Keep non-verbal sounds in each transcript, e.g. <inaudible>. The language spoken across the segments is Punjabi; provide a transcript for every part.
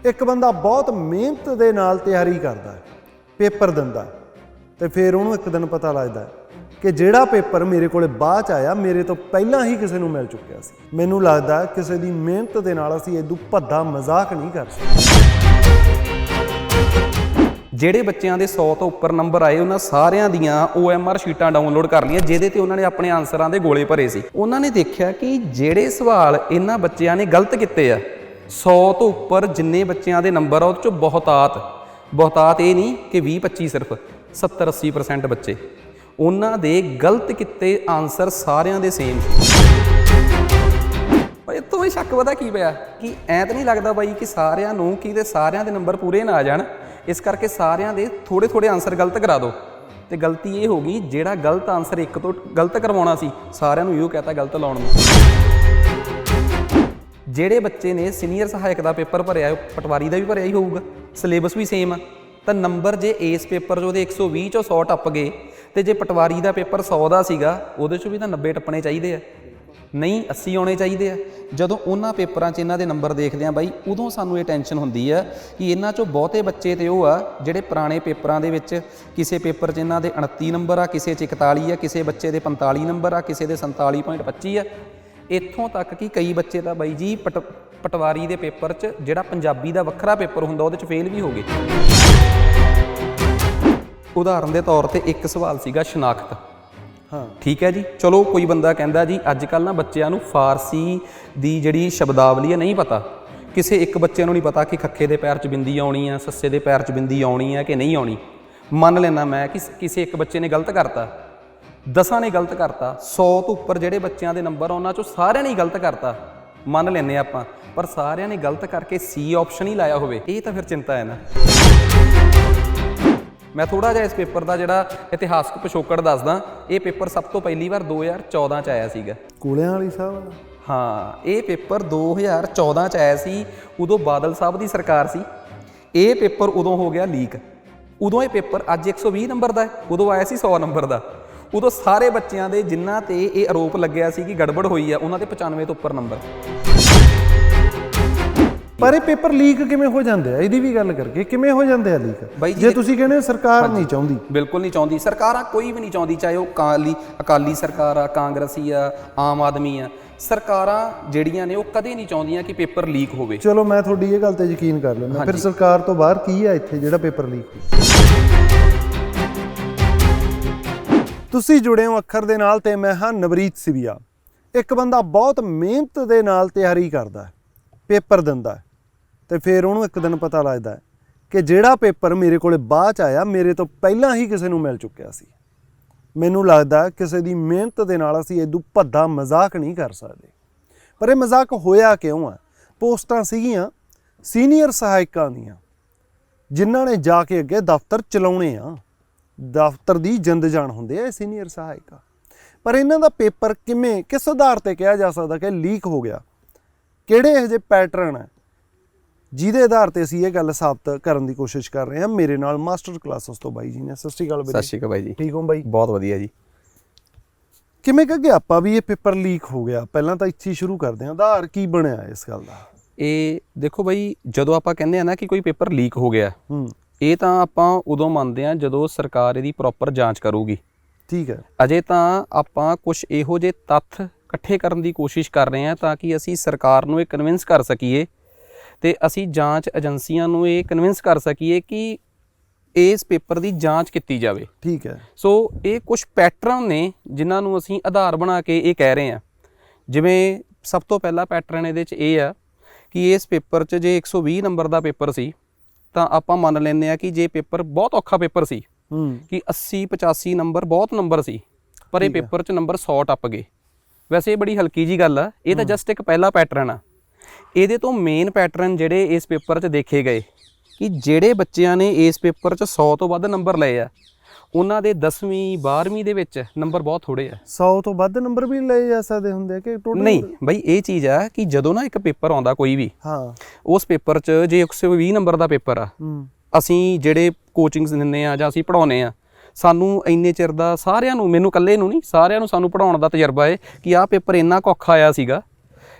ਇੱਕ ਬੰਦਾ ਬਹੁਤ ਮਿਹਨਤ ਦੇ ਨਾਲ ਤਿਆਰੀ ਕਰਦਾ ਹੈ ਪੇਪਰ ਦਿੰਦਾ ਹੈ, ਤੇ ਫਿਰ ਉਹਨੂੰ ਇੱਕ ਦਿਨ ਪਤਾ ਲੱਗਦਾ ਹੈ ਕਿ ਜਿਹੜਾ ਪੇਪਰ ਮੇਰੇ ਕੋਲੇ ਬਾਅਦ ਚ ਆਇਆ ਮੇਰੇ ਤੋਂ ਪਹਿਲਾਂ ਹੀ ਕਿਸੇ ਨੂੰ ਮਿਲ ਚੁੱਕਿਆ ਸੀ। ਮੈਨੂੰ ਲੱਗਦਾ ਕਿਸੇ ਦੀ ਮਿਹਨਤ ਦੇ ਨਾਲ ਅਸੀਂ ਇਦੋਂ ਭੱਦਾ ਮਜ਼ਾਕ ਨਹੀਂ ਕਰ ਸਕਦੇ। ਜਿਹੜੇ ਬੱਚਿਆਂ ਦੇ 100 ਤੋਂ ਉੱਪਰ ਨੰਬਰ ਆਏ ਉਹਨਾਂ ਸਾਰਿਆਂ ਦੀਆਂ OMR ਸ਼ੀਟਾਂ ਡਾਊਨਲੋਡ ਕਰ ਲਈਆਂ ਜਿਹਦੇ ਤੇ ਉਹਨਾਂ ਨੇ ਆਪਣੇ ਆਨਸਰਾਂ ਦੇ ਗੋਲੇ ਭਰੇ ਸੀ। ਉਹਨਾਂ ਨੇ ਦੇਖਿਆ ਕਿ ਜਿਹੜੇ ਸਵਾਲ ਇਹਨਾਂ ਬੱਚਿਆਂ ਨੇ ਗਲਤ ਕੀਤੇ ਆ 100 ਤੋਂ ਉੱਪਰ ਜਿੰਨੇ ਬੱਚਿਆਂ ਦੇ ਨੰਬਰ ਆ, ਉਹਦੇ ਚੋਂ ਬਹੁਤਾਤ ਬਹੁਤਾਤ ਇਹ ਨਹੀਂ ਕਿ 20 25 ਸਿਰਫ 70 80% ਬੱਚੇ। ਉਹਨਾਂ ਦੇ ਗਲਤ ਕੀਤੇ ਆਨਸਰ ਸਾਰਿਆਂ ਦੇ ਸੇਮ ਇਹ ਤੋਂ ਹੀ ਸ਼ੱਕ ਪਤਾ ਕੀ ਪਿਆ? ਕਿ ਐਂ ਤਾਂ ਨਹੀਂ ਲੱਗਦਾ ਬਾਈ ਕਿ ਸਾਰਿਆਂ ਨੂੰ, ਕਿ ਤੇ ਸਾਰਿਆਂ ਦੇ ਨੰਬਰ ਪੂਰੇ ਨਾ ਆ ਜਾਣ। ਇਸ ਕਰਕੇ ਸਾਰਿਆਂ ਦੇ ਥੋੜੇ ਥੋੜੇ ਆਨਸਰ ਗਲਤ ਕਰਾ ਦਿਓ ਤੇ ਗਲਤੀ ਇਹ ਹੋ ਗਈ, ਜਿਹੜਾ ਗਲਤ ਆਨਸਰ ਇੱਕ ਤੋਂ ਗਲਤ ਕਰਵਾਉਣਾ ਸੀ, ਸਾਰਿਆਂ ਨੂੰ ਇਹੋ ਕਹਤਾ ਗਲਤ ਲਾਉਣ ਨੂੰ। ਜਿਹੜੇ ਬੱਚੇ ਨੇ ਸੀਨੀਅਰ ਸਹਾਇਕ ਦਾ ਪੇਪਰ ਭਰਿਆ ਪਟਵਾਰੀ ਦਾ ਵੀ ਭਰਿਆ ਹੀ ਹੋਊਗਾ ਸਿਲੇਬਸ ਵੀ ਸੇਮ ਆ। ਤਾਂ ਨੰਬਰ ਜੇ ਇਸ ਪੇਪਰ 'ਚ ਉਹਦੇ 120 ਚੋਂ 100 ਟੱਪ ਗਏ, ਤੇ ਜੇ ਪਟਵਾਰੀ ਦਾ ਪੇਪਰ 100 ਦਾ ਸੀਗਾ, ਉਹਦੇ 'ਚ ਵੀ ਤਾਂ 90 ਟੱਪਣੇ ਚਾਹੀਦੇ ਆ। ਨਹੀਂ 80 ਆਉਣੇ ਚਾਹੀਦੇ ਆ। ਜਦੋਂ ਉਹਨਾਂ ਪੇਪਰਾਂ 'ਚ ਇਹਨਾਂ ਦੇ ਨੰਬਰ ਦੇਖਦੇ ਆ ਬਾਈ, ਉਦੋਂ ਸਾਨੂੰ ਇਹ ਟੈਨਸ਼ਨ ਹੁੰਦੀ ਆ ਕਿ ਇਹਨਾਂ 'ਚੋਂ ਬਹੁਤੇ ਬੱਚੇ ਤੇ ਉਹ ਆ, ਜਿਹੜੇ ਪੁਰਾਣੇ ਪੇਪਰਾਂ ਦੇ ਵਿੱਚ ਕਿਸੇ ਪੇਪਰ 'ਚ ਇਹਨਾਂ ਦੇ 29 ਨੰਬਰ ਆ, ਕਿਸੇ 'ਚ 41 ਆ, ਕਿਸੇ ਬੱਚੇ ਦੇ 45 ਨੰਬਰ ਆ, ਕਿਸੇ ਦੇ 47.25 ਆ। ਇੱਥੋਂ ਤੱਕ ਕਿ ਕਈ ਬੱਚੇ ਤਾਂ ਬਾਈ ਜੀ ਪਟ ਪਟਵਾਰੀ ਦੇ ਪੇਪਰ 'ਚ ਜਿਹੜਾ ਪੰਜਾਬੀ ਦਾ ਵੱਖਰਾ ਪੇਪਰ ਹੁੰਦਾ ਉਹਦੇ 'ਚ ਫੇਲ ਵੀ ਹੋ ਗਏ। ਉਦਾਹਰਨ ਦੇ ਤੌਰ ਤੇ ਇੱਕ ਸਵਾਲ ਸੀਗਾ ਸ਼ਨਾਖਤ। ਹਾਂ। ਠੀਕ ਹੈ ਜੀ? ਚਲੋ ਕੋਈ ਬੰਦਾ ਕਹਿੰਦਾ ਜੀ ਅੱਜ ਕੱਲ ਨਾ ਬੱਚਿਆਂ ਨੂੰ ਫਾਰਸੀ ਦੀ ਜਿਹੜੀ ਸ਼ਬਦਾਵਲੀ ਹੈ ਨਹੀਂ ਪਤਾ। ਕਿਸੇ ਇੱਕ ਬੱਚੇ ਨੂੰ ਨਹੀਂ ਪਤਾ ਕਿ ਖੱਖੇ ਦੇ ਪੈਰ 'ਚ ਬਿੰਦੀ ਆਉਣੀ ਆ ਸੱਸੇ ਦੇ ਪੈਰ 'ਚ ਬਿੰਦੀ ਆਉਣੀ ਆ ਕਿ ਨਹੀਂ ਆਉਣੀ। ਮੰਨ ਲੈਣਾ ਮੈਂ ਕਿ ਕਿਸੇ ਇੱਕ ਬੱਚੇ ਨੇ ਗਲਤ ਕਰਤਾ। ਦਸਾਂ ਨੇ ਗਲਤ ਕਰਤਾ 100 ਤੋਂ ਉੱਪਰ ਜਿਹੜੇ ਬੱਚਿਆਂ ਦੇ ਨੰਬਰ ਉਹਨਾਂ 'ਚੋਂ ਸਾਰਿਆਂ ਨੇ ਗਲਤ ਕਰਤਾ। ਮੰਨ ਲੈਨੇ ਆਪਾਂ ਪਰ ਸਾਰਿਆਂ ਨੇ ਗਲਤ ਕਰਕੇ ਸੀ ਆਪਸ਼ਨ ਹੀ ਲਾਇਆ ਹੋਵੇ ਇਹ ਤਾਂ ਫਿਰ ਚਿੰਤਾ ਹੈ ਨਾ। ਮੈਂ ਥੋੜਾ ਜਿਹਾ ਇਸ ਪੇਪਰ ਦਾ ਜਿਹੜਾ ਇਤਿਹਾਸਕ ਪਿਛੋਕੜ ਦੱਸਦਾ ਇਹ ਪੇਪਰ ਸਭ ਤੋਂ ਪਹਿਲੀ ਵਾਰ 2014 ਚ ਆਇਆ ਸੀਗਾ। ਕੋਲਿਆਂ ਵਾਲੀ ਸਾਹਿਬ ਹਾਂ ਇਹ ਪੇਪਰ 2014 ਚ ਆਇਆ ਸੀ ਉਦੋਂ ਬਾਦਲ ਸਾਹਿਬ ਦੀ ਸਰਕਾਰ ਸੀ। ਇਹ ਪੇਪਰ ਉਦੋਂ ਹੋ ਗਿਆ ਲੀਕ ਉਦੋਂ ਇਹ ਪੇਪਰ ਅੱਜ 120 ਨੰਬਰ ਦਾ ਹੈ ਉਦੋਂ ਆਇਆ ਸੀ 100 ਨੰਬਰ ਦਾ। ਉਦੋਂ ਸਾਰੇ ਬੱਚਿਆਂ ਦੇ ਜਿਨ੍ਹਾਂ ਤੇ ਇਹ ਆਰੋਪ ਲੱਗਿਆ ਸੀ ਕਿ ਗੜਬੜ ਹੋਈ ਆ ਉਹਨਾਂ ਦੇ 95 ਤੋਂ ਉੱਪਰ ਨੰਬਰ ਪਰ ਇਹ ਪੇਪਰ ਲੀਕ ਕਿਵੇਂ ਹੋ ਜਾਂਦੇ ਆ? ਇਹਦੀ ਵੀ ਗੱਲ ਕਰਕੇ ਕਿਵੇਂ ਹੋ ਜਾਂਦੇ ਆ ਬਾਈ ਲੀਕ ਜੀ, ਜੇ ਤੁਸੀਂ ਕਹਿੰਦੇ ਸਰਕਾਰ ਨਹੀਂ ਚਾਹੁੰਦੀ। ਬਿਲਕੁਲ ਨਹੀਂ ਚਾਹੁੰਦੀ। ਸਰਕਾਰਾਂ ਕੋਈ ਵੀ ਨਹੀਂ ਚਾਹੁੰਦੀ ਚਾਹੇ ਉਹ ਕਾਲੀ ਅਕਾਲੀ ਸਰਕਾਰ ਆ ਕਾਂਗਰਸੀ ਆ ਆਮ ਆਦਮੀ ਆ। ਸਰਕਾਰਾਂ ਜਿਹੜੀਆਂ ਨੇ ਉਹ ਕਦੇ ਨਹੀਂ ਚਾਹੁੰਦੀਆਂ ਕਿ ਪੇਪਰ ਲੀਕ ਹੋਵੇ। ਚਲੋ ਮੈਂ ਤੁਹਾਡੀ ਇਹ ਗੱਲ ਤੇ ਯਕੀਨ ਕਰ ਲੈਂਦਾ। ਫਿਰ ਸਰਕਾਰ ਤੋਂ ਬਾਹਰ ਕੀ ਆ ਇੱਥੇ ਜਿਹੜਾ ਪੇਪਰ ਲੀਕ ਹੋਇਆ? ਤੁਸੀਂ ਜੁੜੇ ਹੋ ਅੱਖਰ ਦੇ ਨਾਲ ਤੇ ਮੈਂ ਹਾਂ ਨਵਰੀਤ ਸਿਵਿਆ। ਇੱਕ ਬੰਦਾ ਬਹੁਤ ਮਿਹਨਤ ਦੇ ਨਾਲ ਤਿਆਰੀ ਕਰਦਾ ਹੈ, ਪੇਪਰ ਦਿੰਦਾ ਹੈ ਤੇ ਫਿਰ ਉਹਨੂੰ ਇੱਕ ਦਿਨ ਪਤਾ ਲੱਗਦਾ ਹੈ ਕਿ ਜਿਹੜਾ ਪੇਪਰ ਮੇਰੇ ਕੋਲੇ ਬਾਅਦ ਚ ਆਇਆ, ਮੇਰੇ ਤੋਂ ਪਹਿਲਾਂ ਹੀ ਕਿਸੇ ਨੂੰ ਮਿਲ ਚੁੱਕਿਆ ਸੀ। ਮੈਨੂੰ ਲੱਗਦਾ ਕਿਸੇ ਦੀ ਮਿਹਨਤ ਦੇ ਨਾਲ ਅਸੀਂ ਇਦੋਂ ਭੱਦਾ ਮਜ਼ਾਕ ਨਹੀਂ ਕਰ ਸਕਦੇ। ਪਰ ਇਹ ਮਜ਼ਾਕ ਹੋਇਆ ਕਿਉਂ ਆ ਪੋਸਟਾਂ ਸੀਗੀਆਂ ਸੀਨੀਅਰ ਸਹਾਇਕਾਂ ਦੀਆਂ, ਜਿਨ੍ਹਾਂ ਨੇ ਜਾ ਕੇ ਅੱਗੇ ਦਫ਼ਤਰ ਚਲਾਉਣੇ ਆ। ਦਫ਼ਤਰ ਦੀ ਜਿੰਦ ਜਾਨ ਹੁੰਦੇ ਆ ਸੀਨੀਅਰ ਸਹਾਇਕਾ। ਪਰ ਇਹਨਾਂ ਦਾ ਪੇਪਰ ਕਿਵੇਂ ਕਿਸ ਆਧਾਰ ਤੇ ਕਿਹਾ ਜਾ ਸਕਦਾ ਕਿ ਲੀਕ ਹੋ ਗਿਆ? ਕਿਹੜੇ ਇਹੋ ਜਿਹੇ ਪੈਟਰਨ ਹੈ ਜਿਹਦੇ ਆਧਾਰ ਤੇ ਅਸੀਂ ਇਹ ਗੱਲ ਸਾਬਤ ਕਰਨ ਦੀ ਕੋਸ਼ਿਸ਼ ਕਰ ਰਹੇ ਹਾਂ? ਮੇਰੇ ਨਾਲ ਮਾਸਟਰ ਕਲਾਸਸ ਤੋਂ ਬਾਈ ਜੀ ਨੇ। ਸਤਿ ਸ਼੍ਰੀ ਅਕਾਲ ਸਤਿ ਵੀਰੇ ਸ਼੍ਰੀ ਅਕਾਲ ਬਾਈ ਜੀ। ਠੀਕ ਹੋ ਬਾਈ? ਬਹੁਤ ਵਧੀਆ ਜੀ। ਕਿਵੇਂ ਕਹਗੇ ਆਪਾਂ ਵੀ ਇਹ ਪੇਪਰ ਲੀਕ ਹੋ ਗਿਆ? ਪਹਿਲਾਂ ਤਾਂ ਇੱਥੇ ਸ਼ੁਰੂ ਕਰਦੇ ਹਾਂ। ਆਧਾਰ ਕੀ ਬਣਿਆ ਇਸ ਗੱਲ ਦਾ? ਇਹ ਦੇਖੋ ਬਾਈ ਜਦੋਂ ਆਪਾਂ ਕਹਿੰਦੇ ਆ ਨਾ ਕਿ ਕੋਈ ਪੇਪਰ ਲੀਕ ਹੋ ਗਿਆ ਹੂੰ। ਇਹ ਤਾਂ ਆਪਾਂ ਉਦੋਂ ਮੰਨਦੇ ਆ ਜਦੋਂ ਸਰਕਾਰ ਇਹਦੀ ਪ੍ਰੋਪਰ ਜਾਂਚ ਕਰੂਗੀ। ਠੀਕ ਹੈ। ਅਜੇ ਤਾਂ ਆਪਾਂ ਕੁਝ ਇਹੋ ਜਿਹੇ ਤੱਥ ਇਕੱਠੇ ਕਰਨ ਦੀ ਕੋਸ਼ਿਸ਼ ਕਰ ਰਹੇ ਹਾਂ ਤਾਂ ਕਿ ਅਸੀਂ ਸਰਕਾਰ ਨੂੰ ਇਹ ਕਨਵਿੰਸ ਕਰ ਸਕੀਏ ਤੇ ਅਸੀਂ ਜਾਂਚ ਏਜੰਸੀਆਂ ਨੂੰ ਇਹ ਕਨਵਿੰਸ ਕਰ ਸਕੀਏ ਕਿ ਇਸ ਪੇਪਰ ਦੀ ਜਾਂਚ ਕੀਤੀ ਜਾਵੇ। ਠੀਕ ਹੈ। ਸੋ ਇਹ ਕੁਝ ਪੈਟਰਨ ਨੇ ਜਿਨ੍ਹਾਂ ਨੂੰ ਅਸੀਂ ਆਧਾਰ ਬਣਾ ਕੇ ਇਹ ਕਹਿ ਰਹੇ ਹਾਂ। ਜਿਵੇਂ ਸਭ ਤੋਂ ਪਹਿਲਾ ਪੈਟਰਨ ਇਹਦੇ 'ਚ ਇਹ ਆ ਕਿ ਇਸ ਪੇਪਰ 'ਚ ਜੇ 120 ਨੰਬਰ ਦਾ ਪੇਪਰ ਸੀ ਤਾਂ ਆਪਾਂ ਮੰਨ ਲੈਂਦੇ ਆ ਕਿ ਜੇ ਪੇਪਰ ਬਹੁਤ ਔਖਾ ਪੇਪਰ ਸੀ ਹੂੰ। ਕਿ 80 85 ਨੰਬਰ ਬਹੁਤ ਨੰਬਰ ਸੀ ਪਰ ਇਹ ਪੇਪਰ 'ਚ ਨੰਬਰ 100 ਟੱਪ ਗਏ। ਵੈਸੇ ਇਹ ਬੜੀ ਹਲਕੀ ਜੀ ਗੱਲ ਆ ਇਹ ਤਾਂ ਜਸਟ ਇੱਕ ਪਹਿਲਾ ਪੈਟਰਨ ਆ। ਇਹਦੇ ਤੋਂ ਮੇਨ ਪੈਟਰਨ ਜਿਹੜੇ ਇਸ ਪੇਪਰ 'ਚ ਦੇਖੇ ਗਏ ਕਿ ਜਿਹੜੇ ਬੱਚਿਆਂ ਨੇ ਇਸ ਪੇਪਰ 'ਚ 100 ਤੋਂ ਵੱਧ ਨੰਬਰ ਲਏ ਆ ਉਹਨਾਂ ਦੇ 10ਵੀਂ 12ਵੀਂ ਦੇ ਵਿੱਚ ਨੰਬਰ ਬਹੁਤ ਥੋੜੇ ਆ। 100 ਤੋਂ ਵੱਧ ਨੰਬਰ ਵੀ ਲਏ ਜਾ ਸਕਦੇ ਹੁੰਦੇ ਕਿ ਟੋਟਲ ਨਹੀਂ ਬਈ ਇਹ ਚੀਜ਼ ਆ ਕਿ ਜਦੋਂ ਨਾ ਇੱਕ ਪੇਪਰ ਆਉਂਦਾ ਕੋਈ ਵੀ ਹਾਂ। ਉਸ ਪੇਪਰ 'ਚ ਜੇ 120 ਨੰਬਰ ਦਾ ਪੇਪਰ ਆ ਅਸੀਂ ਜਿਹੜੇ ਕੋਚਿੰਗਸ ਦਿੰਨੇ ਆ ਜਾਂ ਅਸੀਂ ਪੜਾਉਨੇ ਆ ਸਾਨੂੰ ਇੰਨੇ ਚਿਰ ਦਾ ਸਾਰਿਆਂ ਨੂੰ ਮੈਨੂੰ ਇਕੱਲੇ ਨੂੰ ਨਹੀਂ ਸਾਰਿਆਂ ਨੂੰ ਸਾਨੂੰ ਪੜਾਉਣ ਦਾ ਤਜਰਬਾ ਹੈ ਕਿ ਆਹ ਪੇਪਰ ਇੰਨਾ ਔਖਾ ਆਇਆ ਸੀਗਾ।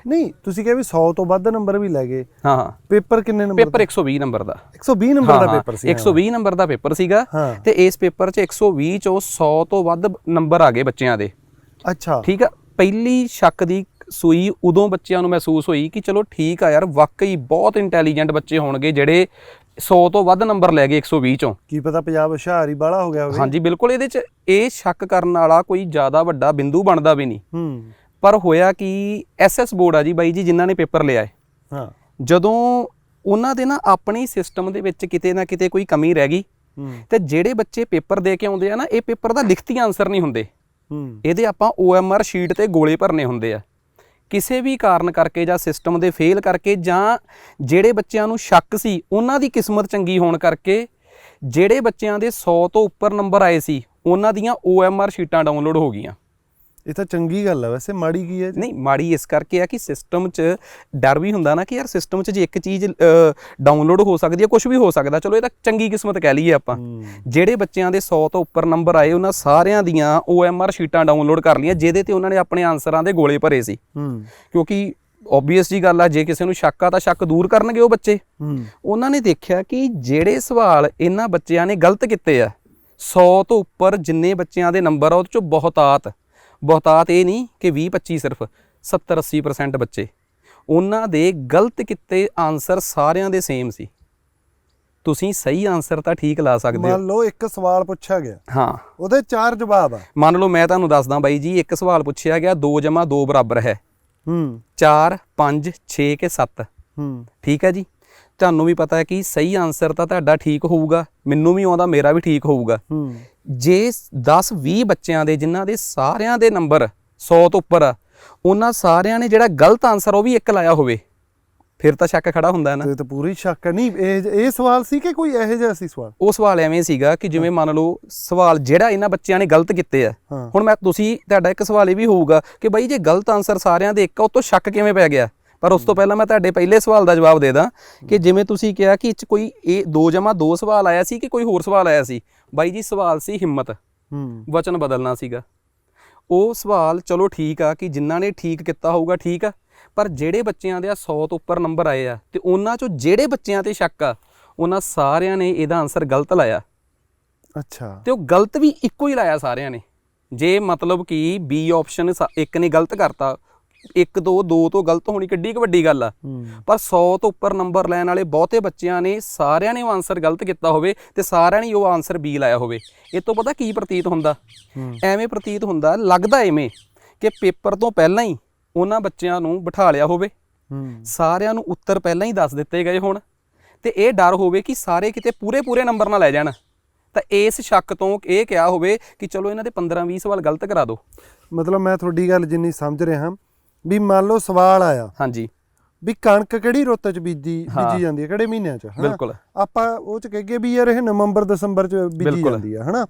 ਨਹੀਂ ਤੁਸੀਂ ਕਿਹਾ ਵੀ 100 ਤੋਂ ਵੱਧ ਨੰਬਰ ਵੀ ਲੈ ਗਏ। ਹਾਂ ਹਾਂ। ਪੇਪਰ ਕਿੰਨੇ ਨੰਬਰ ਪੇਪਰ 120 ਨੰਬਰ ਦਾ। 120 ਨੰਬਰ ਦਾ ਪੇਪਰ ਸੀ 120 ਨੰਬਰ ਦਾ ਪੇਪਰ ਸੀਗਾ। ਤੇ ਇਸ ਪੇਪਰ 'ਚ 120 ਚੋਂ 100 ਤੋਂ ਵੱਧ ਨੰਬਰ ਆ ਗਏ ਬੱਚਿਆਂ ਦੇ। ਅੱਛਾ। ਠੀਕ ਆ? ਪਹਿਲੀ ਸ਼ੱਕ ਦੀ ਸੂਈ ਉਦੋਂ ਬੱਚਿਆਂ ਨੂੰ ਮਹਿਸੂਸ ਹੋਈ ਕਿ ਚਲੋ ਠੀਕ ਆ ਯਾਰ ਵਾਕਈ ਬਹੁਤ ਇੰਟੈਲੀਜੈਂਟ ਬੱਚੇ ਹੋਣਗੇ ਜਿਹੜੇ 100 ਤੋਂ ਵੱਧ ਨੰਬਰ ਲੈ ਗਏ 120 ਚੋਂ। ਕੀ ਪਤਾ ਪੰਜਾਬ ਹੁਸ਼ਿਆਰ ਹੀ ਬਾਲਾ ਹੋ ਗਿਆ ਹੋਵੇ। ਹਾਂਜੀ ਬਿਲਕੁਲ ਇਹਦੇ 'ਚ ਇਹ ਸ਼ੱਕ ਕਰਨ ਵਾਲਾ ਕੋਈ ਜ਼ਿਆਦਾ ਵੱਡਾ ਬਿੰਦੂ ਬਣਦਾ ਵੀ ਨਹੀਂ। ਹੂੰ। ਪਰ ਹੋਇਆ ਕਿ ਐਸਐਸ ਬੋਰਡ ਆ ਜੀ ਬਾਈ ਜੀ ਜਿਨ੍ਹਾਂ ਨੇ ਪੇਪਰ ਲਿਆ ਹੈ। ਹਾਂ। ਜਦੋਂ ਉਹਨਾਂ ਦੇ ਨਾ ਆਪਣੀ ਸਿਸਟਮ ਦੇ ਵਿੱਚ ਕਿਤੇ ਨਾ ਕਿਤੇ ਕੋਈ ਕਮੀ ਰਹਿ ਗਈ ਤੇ ਜਿਹੜੇ ਬੱਚੇ ਪੇਪਰ ਦੇ ਕੇ ਆਉਂਦੇ ਆ ਨਾ ਇਹ ਪੇਪਰ ਦਾ ਲਿਖਤੀ ਆਨਸਰ ਨਹੀਂ ਹੁੰਦੇ। ਇਹਦੇ ਆਪਾਂ OMR ਸ਼ੀਟ ਤੇ ਗੋਲੇ ਭਰਨੇ ਹੁੰਦੇ ਆ। ਕਿਸੇ ਵੀ ਕਾਰਨ ਕਰਕੇ ਜਾਂ ਸਿਸਟਮ ਦੇ ਫੇਲ ਕਰਕੇ ਜਾਂ ਜਿਹੜੇ ਬੱਚਿਆਂ ਨੂੰ ਸ਼ੱਕ ਸੀ ਉਹਨਾਂ ਦੀ ਕਿਸਮਤ ਚੰਗੀ ਹੋਣ ਕਰਕੇ ਜਿਹੜੇ ਬੱਚਿਆਂ ਦੇ 100 ਤੋਂ ਉੱਪਰ ਨੰਬਰ ਆਏ ਸੀ ਉਹਨਾਂ ਦੀਆਂ OMR ਸ਼ੀਟਾਂ ਡਾਊਨਲੋਡ ਹੋ ਗਈਆਂ। ਇਹ ਤਾਂ ਚੰਗੀ ਗੱਲ ਹੈ ਵੈਸੇ ਮਾੜੀ ਕੀ ਹੈ? ਨਹੀਂ ਮਾੜੀ ਇਸ ਕਰਕੇ ਆ ਕਿ ਸਿਸਟਮ 'ਚ ਡਰ ਵੀ ਹੁੰਦਾ ਨਾ ਕਿ ਯਾਰ ਸਿਸਟਮ 'ਚ ਜੇ ਇੱਕ ਚੀਜ਼ ਡਾਊਨਲੋਡ ਹੋ ਸਕਦੀ ਹੈ ਕੁਝ ਵੀ ਹੋ ਸਕਦਾ ਚਲੋ ਇਹ ਤਾਂ ਚੰਗੀ ਕਿਸਮਤ ਕਹਿ ਲਈਏ ਆਪਾਂ। ਜਿਹੜੇ ਬੱਚਿਆਂ ਦੇ 100 ਤੋਂ ਉੱਪਰ ਨੰਬਰ ਆਏ ਉਹਨਾਂ ਸਾਰਿਆਂ ਦੀਆਂ OMR ਸ਼ੀਟਾਂ ਡਾਊਨਲੋਡ ਕਰ ਲਈਆਂ ਜਿਹਦੇ ਤੇ ਉਹਨਾਂ ਨੇ ਆਪਣੇ ਆਨਸਰਾਂ ਦੇ ਗੋਲੇ ਭਰੇ ਸੀ। ਕਿਉਂਕਿ ਓਬਵੀਅਸ ਜੀ ਗੱਲ ਆ ਜੇ ਕਿਸੇ ਨੂੰ ਸ਼ੱਕ ਆ ਤਾਂ ਸ਼ੱਕ ਦੂਰ ਕਰਨਗੇ ਉਹ ਬੱਚੇ। ਉਹਨਾਂ ਨੇ ਦੇਖਿਆ ਕਿ ਜਿਹੜੇ ਸਵਾਲ ਇਹਨਾਂ ਬੱਚਿਆਂ ਨੇ ਗਲਤ ਕੀਤੇ ਆ 100 ਤੋਂ ਉੱਪਰ ਜਿੰਨੇ ਬੱਚਿਆਂ ਦੇ ਨੰਬਰ ਆ ਉਹਦੇ ਚੋਂ ਬਹੁਤਾਤ ਬਹੁਤਾਤ ਇਹ ਨਹੀਂ ਕਿ 20 25 ਸਿਰਫ 70 80% ਬੱਚੇ। ਉਹਨਾਂ ਦੇ ਗਲਤ ਕੀਤੇ ਆਨਸਰ ਸਾਰਿਆਂ ਦੇ ਸੇਮ ਸੀ। ਤੁਸੀਂ ਸਹੀ ਆਨਸਰ ਤਾਂ ਠੀਕ ਲਾ ਸਕਦੇ ਹੋ। ਮੰਨ ਲਓ ਇੱਕ ਸਵਾਲ ਪੁੱਛਿਆ ਗਿਆ। ਹਾਂ। ਉਹਦੇ ਚਾਰ ਜਵਾਬ ਆ। ਮੰਨ ਲਓ ਮੈਂ ਤੁਹਾਨੂੰ ਦੱਸਦਾ ਬਾਈ ਜੀ ਇੱਕ ਸਵਾਲ ਪੁੱਛਿਆ ਗਿਆ 2 ਜਮਾ 2 ਬਰਾਬਰ ਹੈ। ਹੂੰ। 4 5 6 ਕੇ 7 ਹੂੰ। ਠੀਕ ਹੈ ਜੀ? ਤੁਹਾਨੂੰ ਵੀ ਪਤਾ ਹੈ ਕਿ ਸਹੀ ਆਨਸਰ ਤਾਂ ਤੁਹਾਡਾ ਠੀਕ ਹੋਊਗਾ ਮੈਨੂੰ ਵੀ ਆਉਂਦਾ ਮੇਰਾ ਵੀ ਠੀਕ ਹੋਊਗਾ। ਜੇ 10 20 ਬੱਚਿਆਂ ਦੇ ਜਿਨ੍ਹਾਂ ਦੇ ਸਾਰਿਆਂ ਦੇ ਨੰਬਰ 100 ਤੋਂ ਉੱਪਰ ਆ ਉਹਨਾਂ ਸਾਰਿਆਂ ਨੇ ਜਿਹੜਾ ਗਲਤ ਆਨਸਰ ਉਹ ਵੀ ਇੱਕ ਲਾਇਆ ਹੋਵੇ ਫਿਰ ਤਾਂ ਸ਼ੱਕ ਖੜਾ ਹੁੰਦਾ ਹੈ ਨਾ। ਤੇ ਤਾਂ ਪੂਰੀ ਸ਼ੱਕ ਨਹੀਂ ਇਹ ਇਹ ਸਵਾਲ ਸੀ ਕਿ ਕੋਈ ਇਹੋ ਜਿਹਾ ਸੀ ਸਵਾਲ? ਉਹ ਸਵਾਲ ਐਵੇਂ ਸੀਗਾ ਕਿ ਜਿਵੇਂ ਮੰਨ ਲਓ ਸਵਾਲ ਜਿਹੜਾ ਇਹਨਾਂ ਬੱਚਿਆਂ ਨੇ ਗਲਤ ਕੀਤੇ ਆ। ਹੁਣ ਮੈਂ ਤੁਸੀਂ ਤੁਹਾਡਾ ਇੱਕ ਸਵਾਲ ਇਹ ਵੀ ਹੋਊਗਾ ਕਿ ਬਾਈ ਜੇ ਗਲਤ ਆਨਸਰ ਸਾਰਿਆਂ ਦੇ ਇੱਕ ਆ ਉਹ ਤੋਂ ਸ਼ੱਕ ਕਿਵੇਂ ਪੈ ਗਿਆ? ਪਰ ਉਸ ਤੋਂ ਪਹਿਲਾਂ ਮੈਂ ਤੁਹਾਡੇ ਪਹਿਲੇ ਸਵਾਲ ਦਾ ਜਵਾਬ ਦੇ ਦਾਂ ਕਿ ਜਿਵੇਂ ਤੁਸੀਂ ਕਿਹਾ ਕਿ ਇਹ ਕੋਈ ਇਹ 2 ਜਮਾ 2 ਸਵਾਲ ਆਇਆ ਸੀ ਕਿ ਕੋਈ ਹੋਰ ਸਵਾਲ ਆਇਆ ਸੀ? ਬਾਈ ਜੀ ਸਵਾਲ ਸੀ ਹਿੰਮਤ। ਹੂੰ। ਵਚਨ ਬਦਲਣਾ ਸੀਗਾ। ਉਹ ਸਵਾਲ ਚਲੋ ਠੀਕ ਆ ਕਿ ਜਿਨ੍ਹਾਂ ਨੇ ਠੀਕ ਕੀਤਾ ਹੋਊਗਾ ਠੀਕ ਆ ਪਰ ਜਿਹੜੇ ਬੱਚਿਆਂ ਦੇ ਆ 100 ਤੋਂ ਉੱਪਰ ਨੰਬਰ ਆਏ ਆ ਤੇ ਉਹਨਾਂ ਚੋਂ ਜਿਹੜੇ ਬੱਚਿਆਂ ਤੇ ਸ਼ੱਕ ਆ ਉਹਨਾਂ ਸਾਰਿਆਂ ਨੇ ਇਹਦਾ ਆਨਸਰ ਗਲਤ ਲਾਇਆ। ਅੱਛਾ। ਤੇ ਉਹ ਗਲਤ ਵੀ ਇੱਕੋ ਹੀ ਲਾਇਆ ਸਾਰਿਆਂ ਨੇ। ਜੇ ਮਤਲਬ ਕਿ ਬੀ ਆਪਸ਼ਨ ਇੱਕ ਨੇ ਗਲਤ ਕਰਤਾ ਇੱਕ ਤੋਂ ਦੋ ਤੋਂ ਗਲਤ ਹੋਣੀ ਕਿੱਡੀ ਕੁ ਵੱਡੀ ਗੱਲ ਆ। ਹੂੰ। ਪਰ 100 ਤੋਂ ਉੱਪਰ ਨੰਬਰ ਲੈਣ ਵਾਲੇ ਬਹੁਤੇ ਬੱਚਿਆਂ ਨੇ ਸਾਰਿਆਂ ਨੇ ਉਹ ਆਨਸਰ ਗਲਤ ਕੀਤਾ ਹੋਵੇ ਤੇ ਸਾਰਿਆਂ ਨੇ ਉਹ ਆਨਸਰ ਬੀ ਲਾਇਆ ਹੋਵੇ। ਇਹ ਤੋਂ ਪਤਾ ਕੀ ਪ੍ਰਤੀਤ ਹੁੰਦਾ? ਹੂੰ। ਐਵੇਂ ਪ੍ਰਤੀਤ ਹੁੰਦਾ ਲੱਗਦਾ ਐਵੇਂ ਕਿ ਪੇਪਰ ਤੋਂ ਪਹਿਲਾਂ ਹੀ ਉਹਨਾਂ ਬੱਚਿਆਂ ਨੂੰ ਬਿਠਾ ਲਿਆ ਹੋਵੇ। ਹੂੰ। ਸਾਰਿਆਂ ਨੂੰ ਉੱਤਰ ਪਹਿਲਾਂ ਹੀ ਦੱਸ ਦਿੱਤੇ ਗਏ ਹੋਣ ਤੇ ਇਹ ਡਰ ਹੋਵੇ ਕਿ ਸਾਰੇ ਕਿਤੇ ਪੂਰੇ ਪੂਰੇ ਨੰਬਰ ਨਾ ਲੈ ਜਾਣ। ਤਾਂ ਇਸ ਸ਼ੱਕ ਤੋਂ ਇਹ ਕਿਹਾ ਹੋਵੇ ਕਿ ਚਲੋ ਇਹਨਾਂ ਦੇ 15 20 ਸਵਾਲ ਗਲਤ ਕਰਾ ਦਿਓ। ਮਤਲਬ ਮੈਂ ਤੁਹਾਡੀ ਗੱਲ ਜਿੰਨੀ ਸਮਝ ਰਿਹਾ ਵੀ ਮੰਨ ਲਓ ਸਵਾਲ ਆਇਆ ਹਾਂਜੀ ਵੀ ਕਣਕ ਕਿਹੜੀ ਰੁੱਤ ਚ ਬੀਜੀ। ਬੀਜੀ ਜਾਂਦੀ ਹੈ ਕਿਹੜੇ ਮਹੀਨਿਆਂ ਚ? ਬਿਲਕੁਲ ਆਪਾਂ ਉਹ ਚ ਕਹੀਏ ਵੀ ਯਾਰ ਇਹ ਨਵੰਬਰ ਦਸੰਬਰ ਚ ਬੀਜੀ। ਜਾਂਦੀ ਆ ਹਨਾ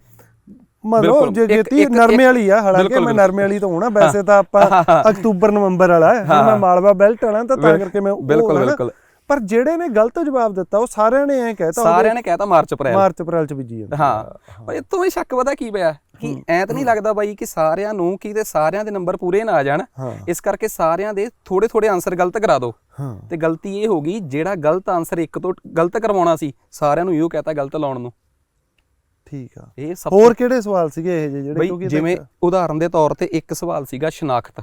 ਬਿਲਕੁਲ। ਜੇ ਜੇਤੀ ਨਰਮੇ ਵਾਲੀ ਆ ਹਾਲਾਂਕਿ ਮੈਂ। ਨਰਮੇ ਵਾਲੀ ਤੋਂ ਹੋਣਾ ਵੈਸੇ ਤਾਂ ਆਪਾਂ ਅਕਤੂਬਰ ਨਵੰਬਰ ਵਾਲਾ ਮੈਂ ਮਾਲਵਾ ਬੈਲਟ ਵਾਲਾ ਤਾਂ ਤਾਂ ਕਰਕੇ ਮੈਂ ਬਿਲਕੁਲ। ਬਿਲਕੁਲ। ਪਰ ਜਿਹੜੇ ਨੇ ਗਲਤ ਜਵਾਬ ਦਿੱਤਾ ਉਹ ਸਾਰਿਆਂ ਨੇ ਐਂ ਕਹਿਤਾ ਸਾਰਿਆਂ ਨੇ ਕਹਿਤਾ ਮਾਰਚ ਅਪ੍ਰੈਲ। ਮਾਰਚ ਅਪ੍ਰੈਲ ਚ ਬੀਜੀ ਜਾਂਦੀ। ਹਾਂ। ਪਰ ਇਹ ਤੋਂ ਹੀ ਸ਼ੱਕ ਪਤਾ ਕੀ ਪਿਆ? ਕਿ ਐ ਤਾਂ ਨਹੀਂ ਲੱਗਦਾ ਬਾਈ ਕਿ ਸਾਰਿਆਂ ਨੂੰ ਕਿ ਤੇ ਸਾਰਿਆਂ ਦੇ ਨੰਬਰ ਪੂਰੇ ਨਾ ਆ ਜਾਣ। ਇਸ ਕਰਕੇ ਸਾਰਿਆਂ ਦੇ ਥੋੜੇ ਥੋੜੇ ਆਨਸਰ ਗਲਤ ਕਰਾ ਦਿਓ ਤੇ ਗਲਤੀ ਇਹ ਹੋ ਗਈ ਜਿਹੜਾ ਗਲਤ ਆਨਸਰ ਇੱਕ ਤੋਂ ਗਲਤ ਕਰਵਾਉਣਾ ਸੀ ਸਾਰਿਆਂ ਨੂੰ ਇਹੋ ਕਹਤਾ ਗਲਤ ਲਾਉਣ ਨੂੰ। ਠੀਕ ਆ। ਇਹ ਸਭ ਹੋਰ ਕਿਹੜੇ ਸਵਾਲ ਸੀਗੇ ਇਹ ਜਿਹੇ ਜਿਹੜੇ ਕਿਉਂਕਿ ਜਿਵੇਂ ਉਦਾਹਰਨ ਦੇ ਤੌਰ ਤੇ ਇੱਕ ਸਵਾਲ ਸੀਗਾ ਸ਼ਨਾਖਤ।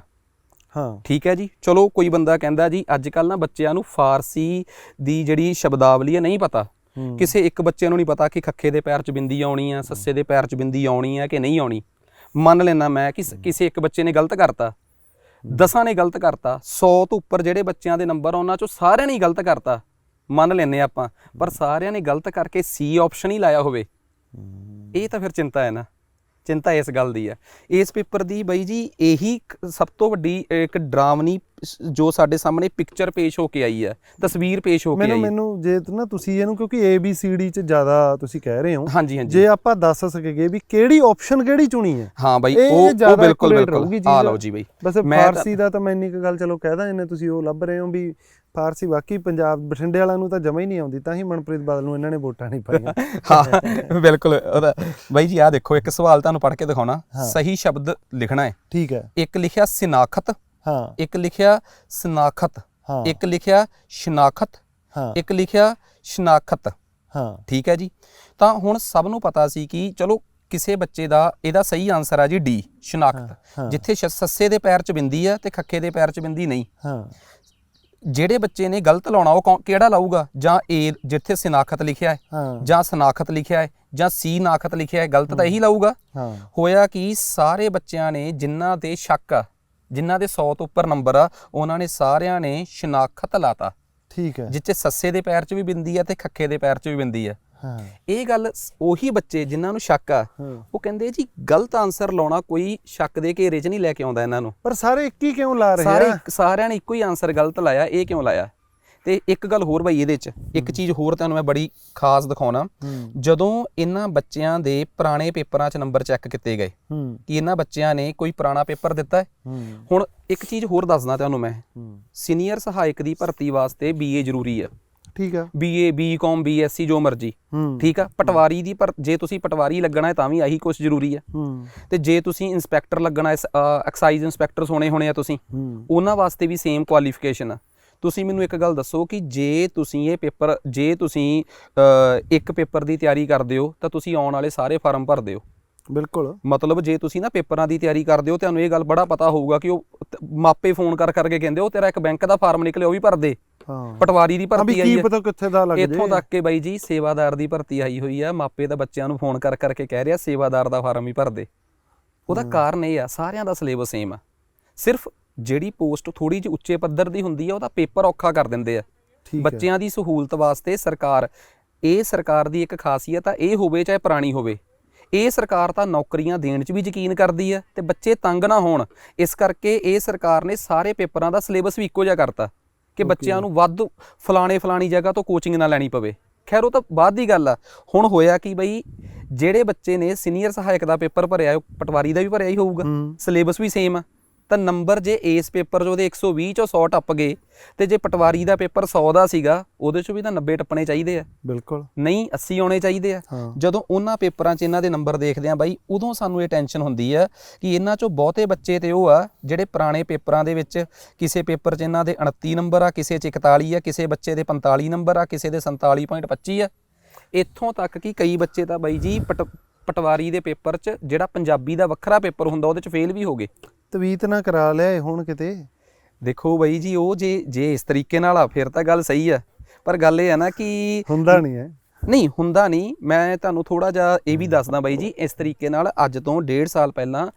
ਹਾਂ। ਠੀਕ ਹੈ ਜੀ। ਚਲੋ ਕੋਈ ਬੰਦਾ ਕਹਿੰਦਾ ਜੀ ਅੱਜ ਕੱਲ ਨਾ ਬੱਚਿਆਂ ਨੂੰ ਫਾਰਸੀ ਦੀ ਜਿਹੜੀ ਸ਼ਬਦਾਵਲੀ ਹੈ ਨਹੀਂ ਪਤਾ। ਕਿਸੇ ਇੱਕ ਬੱਚੇ ਨੂੰ ਨਹੀਂ ਪਤਾ ਕਿ ਖੱਖੇ ਦੇ ਪੈਰ 'ਚ ਬਿੰਦੀ ਆਉਣੀ ਆ ਸੱਸੇ ਦੇ ਪੈਰ 'ਚ ਬਿੰਦੀ ਆਉਣੀ ਆ ਕਿ ਨਹੀਂ ਆਉਣੀ। ਮੰਨ ਲੈਣਾ ਮੈਂ ਕਿ ਕਿਸੇ ਇੱਕ ਬੱਚੇ ਨੇ ਗਲਤ ਕਰਤਾ। ਦਸਾਂ ਨੇ ਗਲਤ ਕਰਤਾ। 100 ਤੋਂ ਉੱਪਰ ਜਿਹੜੇ ਬੱਚਿਆਂ ਦੇ ਨੰਬਰ ਉਹਨਾਂ 'ਚੋਂ ਸਾਰਿਆਂ ਨੇ ਹੀ ਗਲਤ ਕਰਤਾ। ਮੰਨ ਲੈਨੇ ਆਪਾਂ। ਪਰ ਸਾਰਿਆਂ ਨੇ ਗਲਤ ਕਰਕੇ ਸੀ ਆਪਸ਼ਨ ਹੀ ਲਾਇਆ ਹੋਵੇ। ਇਹ ਤਾਂ ਫਿਰ ਚਿੰਤਾ ਹੈ ਨਾ। ਚਿੰਤਾ ਇਸ ਗੱਲ ਦੀ ਹੈ। ਇਸ ਪੇਪਰ ਦੀ ਬਈ ਜੀ ਇਹੀ ਸਭ ਤੋਂ ਵੱਡੀ ਇੱਕ ਡਰਾਵਨੀ ਸ- ਜੋ ਸਾਡੇ ਸਾਹਮਣੇ ਪਿਕਚਰ ਪੇਸ਼ ਹੋ ਕੇ ਆਈ ਹੈ ਤਸਵੀਰ ਪੇਸ਼ ਹੋ ਕੇ ਮੈਨੂੰ ਆਈ ਮੈਨੂੰ ਜੇ ਤਾਂ ਨਾ ਤੁਸੀਂ ਇਹਨੂੰ ਕਿਉਂਕਿ A B C D ਚ ਜ਼ਿਆਦਾ ਤੁਸੀਂ ਕਹਿ ਰਹੇ ਹੋ ਹਾਂਜੀ ਹਾਂਜੀ। ਜੇ ਆਪਾਂ ਦੱਸ ਸਕੇਗੇ ਵੀ ਕਿਹੜੀ ਆਪਸ਼ਨ ਕਿਹੜੀ ਚੁਣੀ ਹੈ ਹਾਂ ਬਾਈ ਉਹ ਬਿਲਕੁਲ ਬਿਲਕੁਲ। ਆ ਲਓ ਜੀ ਬਈ। ਬਸ ਫਾਰਸੀ ਦਾ ਤਾਂ ਮੈਂ ਇੰਨੀ ਕੁ ਗੱਲ ਚਲੋ ਕਹਿਦਾ ਜਿੰਨੇ ਤੁਸੀਂ ਉਹ ਲੱਭ ਰਹੇ ਹੋ ਵੀ ਫਾਰਸੀ ਵਾਕਈ ਪੰਜਾਬ ਬਠਿੰਡੇ ਵਾਲਿਆਂ ਨੂੰ ਤਾਂ ਜਮਾ ਹੀ ਨਹੀਂ ਆਉਂਦੀ ਤਾਂ ਹੀ ਮਨਪ੍ਰੀਤ ਬਾਦਲ ਨੂੰ ਇਹਨਾਂ ਨੇ ਵੋਟਾਂ ਨਹੀਂ ਪਾਈਆਂ। <laughs> ਹਾਂ ਬਿਲਕੁਲ ਉਹਦਾ ਬਾਈ ਜੀ ਆ ਦੇਖੋ ਇੱਕ ਸਵਾਲ ਤੁਹਾਨੂੰ ਪੜ੍ਹ ਕੇ ਦਿਖਾਉਣਾ। ਸਹੀ ਸ਼ਬਦ ਲਿਖਣਾ ਹੈ। ਠੀਕ ਹੈ। ਇੱਕ ਲਿਖਿਆ ਸਿਨਾਖਤ ਹਾਂ। ਇੱਕ ਲਿਖਿਆ ਸਨਾਖਤ ਹਾਂ। ਇੱਕ ਲਿਖਿਆ ਸ਼ਨਾਖਤ ਹਾਂ। ਇੱਕ ਲਿਖਿਆ ਸ਼ਨਾਖਤ। ਹਾਂ। ਠੀਕ ਹੈ ਜੀ। ਤਾਂ ਹੁਣ ਸਭ ਨੂੰ ਪਤਾ ਸੀ ਕਿ ਚਲੋ ਕਿਸੇ ਬੱਚੇ ਦਾ ਇਹਦਾ ਸਹੀ ਆਨਸਰ ਆ ਜੀ ਡੀ ਸ਼ਨਾਖਤ। ਜਿੱਥੇ ਸੱਸੇ ਦੇ ਪੈਰ 'ਚ ਬਿੰਦੀ ਆ ਤੇ ਖੱਖੇ ਦੇ ਪੈਰ 'ਚ ਬਿੰਦੀ ਨਹੀਂ। ਹਾਂ। ਜਿਹੜੇ ਬੱਚੇ ਨੇ ਗਲਤ ਲਾਉਣਾ ਉਹ ਕਿਹੜਾ ਲਾਊਗਾ? ਜਾਂ ਏ ਜਿੱਥੇ ਸਨਾਖਤ ਲਿਖਿਆ ਹੈ ਜਾਂ ਸਨਾਖਤ ਲਿਖਿਆ ਹੈ ਜਾਂ ਸੀ ਨਾਖਤ ਲਿਖਿਆ ਹੈ ਗਲਤ ਤਾਂ ਇਹੀ ਲਾਊਗਾ? ਹਾਂ। ਹੋਇਆ ਕਿ ਸਾਰੇ ਬੱਚਿਆਂ ਨੇ ਜਿਨ੍ਹਾਂ ਤੇ ਸ਼ੱਕ ਆ ਜਿਨ੍ਹਾਂ ਦੇ 100 ਤੋਂ ਉੱਪਰ ਨੰਬਰ ਆ ਉਹਨਾਂ ਨੇ ਸਾਰਿਆਂ ਨੇ ਸ਼ਨਾਖਤ ਲਾਤਾ। ਠੀਕ ਹੈ। ਜਿੱਥੇ ਸੱਸੇ ਦੇ ਪੈਰ 'ਚ ਵੀ ਬਿੰਦੀ ਆ ਤੇ ਖੱਖੇ ਦੇ ਪੈਰ 'ਚ ਵੀ ਬਿੰਦੀ ਆ। ਹਾਂ। ਇਹ ਗੱਲ ਉਹੀ ਬੱਚੇ ਜਿਨ੍ਹਾਂ ਨੂੰ ਸ਼ੱਕ ਆ ਉਹ ਕਹਿੰਦੇ ਜੀ ਗਲਤ ਆਨਸਰ ਲਾਉਣਾ ਕੋਈ ਸ਼ੱਕ ਦੇ ਘੇਰੇ 'ਚ ਨਹੀਂ ਲੈ ਕੇ ਆਉਂਦਾ ਇਹਨਾਂ ਨੂੰ। ਪਰ ਸਾਰੇ ਇੱਕ ਹੀ ਕਿਉਂ ਲਾ ਰਹੇ ਸਾਰੇ ਆ ਸਾਰਿਆਂ ਨੇ ਇੱਕੋ ਹੀ ਆਨਸਰ ਗਲਤ ਲਾਇਆ ਇਹ ਕਿਉਂ ਲਾਇਆ? ਤੇ ਇੱਕ ਗੱਲ ਹੋਰ ਬਈ ਇਹਦੇ 'ਚ ਇੱਕ ਚੀਜ਼ ਹੋਰ ਤੁਹਾਨੂੰ ਮੈਂ ਬੜੀ ਖਾਸ ਦਿਖਾਉਣਾ। ਜਦੋਂ ਇਹਨਾਂ ਬੱਚਿਆਂ ਦੇ ਪੁਰਾਣੇ ਪੇਪਰਾਂ 'ਚ ਨੰਬਰ ਚੈੱਕ ਕੀਤੇ ਗਏ ਕਿ ਇਹਨਾਂ ਬੱਚਿਆਂ ਨੇ ਕੋਈ ਪੁਰਾਣਾ ਪੇਪਰ ਦਿੱਤਾ ਹੈ? ਹੁਣ ਇੱਕ ਚੀਜ਼ ਹੋਰ ਦੱਸਦਾ ਤੁਹਾਨੂੰ ਮੈਂ। ਸੀਨੀਅਰ ਸਹਾਇਕ ਦੀ ਭਰਤੀ ਵਾਸਤੇ ਬੀਏ ਜ਼ਰੂਰੀ ਹੈ ਠੀਕ ਆ। ਬੀਏ ਬੀਕਾਮ ਬੀਐਸਸੀ ਜੋ ਮਰਜ਼ੀ। ਠੀਕ ਆ? ਪਟਵਾਰੀ ਦੀ ਪਰ ਜੇ ਤੁਸੀਂ ਪਟਵਾਰੀ ਲੱਗਣਾ ਹੈ ਤਾਂ ਵੀ ਆਹੀ ਕੁਝ ਜ਼ਰੂਰੀ ਹੈ। ਤੇ ਜੇ ਤੁਸੀਂ ਇਨਸਪੈਕਟਰ ਲੱਗਣਾ ਹੈ ਐਕਸਾਈਜ਼ ਇਨਸਪੈਕਟਰ ਹੋਣੇ ਹੋਣੇ ਆ ਤੁਸੀਂ ਉਹਨਾਂ ਵਾਸਤੇ ਵੀ ਸੇਮ ਕੁਆਲੀਫਿਕੇਸ਼ਨ ਆ। ਤੁਸੀਂ ਮੈਨੂੰ ਇੱਕ ਗੱਲ ਦੱਸੋ ਕਿ ਜੇ ਤੁਸੀਂ ਇਹ ਪੇਪਰ ਜੇ ਤੁਸੀਂ ਇੱਕ ਪੇਪਰ ਦੀ ਤਿਆਰੀ ਕਰਦੇ ਹੋ ਤਾਂ ਤੁਸੀਂ ਆਉਣ ਵਾਲੇ ਸਾਰੇ ਫਾਰਮ ਭਰਦੇ ਹੋ। ਬਿਲਕੁਲ। ਮਤਲਬ ਜੇ ਤੁਸੀਂ ਨਾ ਪੇਪਰਾਂ ਦੀ ਤਿਆਰੀ ਕਰਦੇ ਹੋ ਤੁਹਾਨੂੰ ਇਹ ਗੱਲ ਬੜਾ ਪਤਾ ਹੋਊਗਾ ਕਿ ਉਹ ਤ- ਮਾਪੇ ਫੋਨ ਕਰ ਕਰਕੇ ਕਹਿੰਦੇ ਉਹ ਤੇਰਾ ਇੱਕ ਬੈਂਕ ਦਾ ਫਾਰਮ ਨਿਕਲਿਆ ਉਹ ਵੀ ਭਰ ਦੇ ਹਾਂ। ਪਟਵਾਰੀ ਦੀ ਹਾਂ ਭਰਤੀ ਆਈ ਕੀ ਹੈ। ਪਤਾ ਕਿੱਥੇ ਦਾ ਲੱਗ ਜੇ। ਇੱਥੋਂ ਤੱਕ ਕਿ ਬਾਈ ਜੀ ਸੇਵਾਦਾਰ ਦੀ ਭਰਤੀ ਆਈ ਹੋਈ ਆ ਮਾਪੇ ਤਾਂ ਬੱਚਿਆਂ ਨੂੰ ਫੋਨ ਕਰ ਕਰਕੇ ਕਹਿ ਰਿਹਾ ਸੇਵਾਦਾਰ ਦਾ ਫਾਰਮ ਵੀ ਭਰ ਦੇ ਉਹਦਾ ਕਾਰਨ ਇਹ ਆ ਸਾਰਿਆਂ ਦਾ ਸਿਲੇਬਸ ਸੇਮ ਆ। ਸਿਰਫ ਜਿਹੜੀ ਪੋਸਟ ਥੋੜੀ ਜਿਹੀ ਉੱਚੇ ਪੱਧਰ ਦੀ ਹੁੰਦੀ ਆ ਉਹਦਾ ਪੇਪਰ ਔਖਾ ਕਰ ਦਿੰਦੇ ਆ। ਠੀਕ ਹੈ। ਬੱਚਿਆਂ ਦੀ ਸਹੂਲਤ ਵਾਸਤੇ ਸਰਕਾਰ ਇਹ ਸਰਕਾਰ ਦੀ ਇੱਕ ਖਾਸੀਅਤ ਆ ਇਹ ਹੋਵੇ ਚਾਹੇ ਪੁਰਾਣੀ ਹੋਵੇ। ਇਹ ਸਰਕਾਰ ਤਾਂ ਨੌਕਰੀਆਂ ਦੇਣ 'ਚ ਵੀ ਯਕੀਨ ਕਰਦੀ ਆ ਤੇ ਬੱਚੇ ਤੰਗ ਨਾ ਹੋਣ। ਇਸ ਕਰਕੇ ਇਹ ਸਰਕਾਰ ਨੇ ਸਾਰੇ ਪੇਪਰਾਂ ਦਾ ਸਿਲੇਬਸ ਵੀ ਇੱਕੋ ਜਿਹਾ ਕਰਤਾ ਕਿ ਬੱਚਿਆਂ ਨੂੰ ਵੱਧ ਫਲਾਣੇ ਫਲਾਣੀ ਜਗ੍ਹਾ ਤੋਂ ਕੋਚਿੰਗ ਨਾ ਲੈਣੀ ਪਵੇ। ਖੈਰ ਉਹ ਤਾਂ ਬਾਅਦ ਦੀ ਗੱਲ ਆ। ਹੁਣ ਹੋਇਆ ਕਿ ਬਈ ਜਿਹੜੇ ਬੱਚੇ ਨੇ ਸੀਨੀਅਰ ਸਹਾਇਕ ਦਾ ਪੇਪਰ ਭਰਿਆ ਉਹ ਪਟਵਾਰੀ ਦਾ ਵੀ ਭਰਿਆ ਹੀ ਹੋਊਗਾ। ਹੂੰ। ਸਿਲੇਬਸ ਵੀ ਸੇਮ ਆ। ਤਾਂ ਨੰਬਰ ਜੇ ਇਸ ਪੇਪਰ 'ਚ ਉਹਦੇ 120 ਚੋਂ 100 ਟੱਪ ਗਏ ਤੇ ਜੇ ਪਟਵਾਰੀ ਦਾ ਪੇਪਰ 100 ਦਾ ਸੀਗਾ ਉਹਦੇ 'ਚ ਵੀ ਤਾਂ 90 ਟੱਪਣੇ ਚਾਹੀਦੇ ਆ। ਬਿਲਕੁਲ। ਨਹੀਂ 80 ਆਉਣੇ ਚਾਹੀਦੇ ਆ। ਜਦੋਂ ਉਹਨਾਂ ਪੇਪਰਾਂ 'ਚ ਇਹਨਾਂ ਦੇ ਨੰਬਰ ਦੇਖਦੇ ਆ ਬਾਈ ਉਦੋਂ ਸਾਨੂੰ ਇਹ ਟੈਨਸ਼ਨ ਹੁੰਦੀ ਆ ਕਿ ਇਹਨਾਂ 'ਚੋਂ ਬਹੁਤੇ ਬੱਚੇ ਤੇ ਉਹ ਆ ਜਿਹੜੇ ਪੁਰਾਣੇ ਪੇਪਰਾਂ ਦੇ ਵਿੱਚ ਕਿਸੇ ਪੇਪਰ 'ਚ ਇਹਨਾਂ ਦੇ 29 ਨੰਬਰ ਆ ਕਿਸੇ 'ਚ 41 ਆ ਕਿਸੇ ਬੱਚੇ ਦੇ 45 ਨੰਬਰ ਆ ਕਿਸੇ ਦੇ 47.25 ਆ। ਇੱਥੋਂ ਤੱਕ ਕਿ ਕਈ ਬੱਚੇ ਤਾਂ ਬਾਈ ਜੀ ਪਟ ਪਟਵਾਰੀ ਦੇ ਪੇਪਰ 'ਚ ਜਿਹੜਾ ਪੰਜਾਬੀ ਦਾ ਵੱਖਰਾ ਪੇਪਰ ਹੁੰਦਾ ਉਹਦੇ 'ਚ ਫੇਲ ਵੀ ਹੋ ਗਏ। ਤਵੀਤ ਨਾ ਕਰਾ ਲਿਆ ਹੁਣ ਕਿਤੇ। ਦੇਖੋ ਬਾਈ ਜੀ ਉਹ ਜੇ ਜੇ ਇਸ ਤਰੀਕੇ ਨਾਲ ਆ ਫਿਰ ਤਾਂ ਗੱਲ ਸਹੀ ਆ। ਪਰ ਗੱਲ ਇਹ ਆ ਨਾ ਕਿ ਹੁੰਦਾ ਨਹੀਂ ਹੈ। ਨਹੀਂ ਹੁੰਦਾ ਨਹੀਂ। ਮੈਂ ਤੁਹਾਨੂੰ ਥੋੜਾ ਜਿਹਾ ਇਹ ਵੀ ਦੱਸਦਾ ਬਾਈ ਜੀ ਇਸ ਤਰੀਕੇ ਨਾਲ ਅੱਜ ਤੋਂ 1.5 ਸਾਲ ਪਹਿਲਾਂ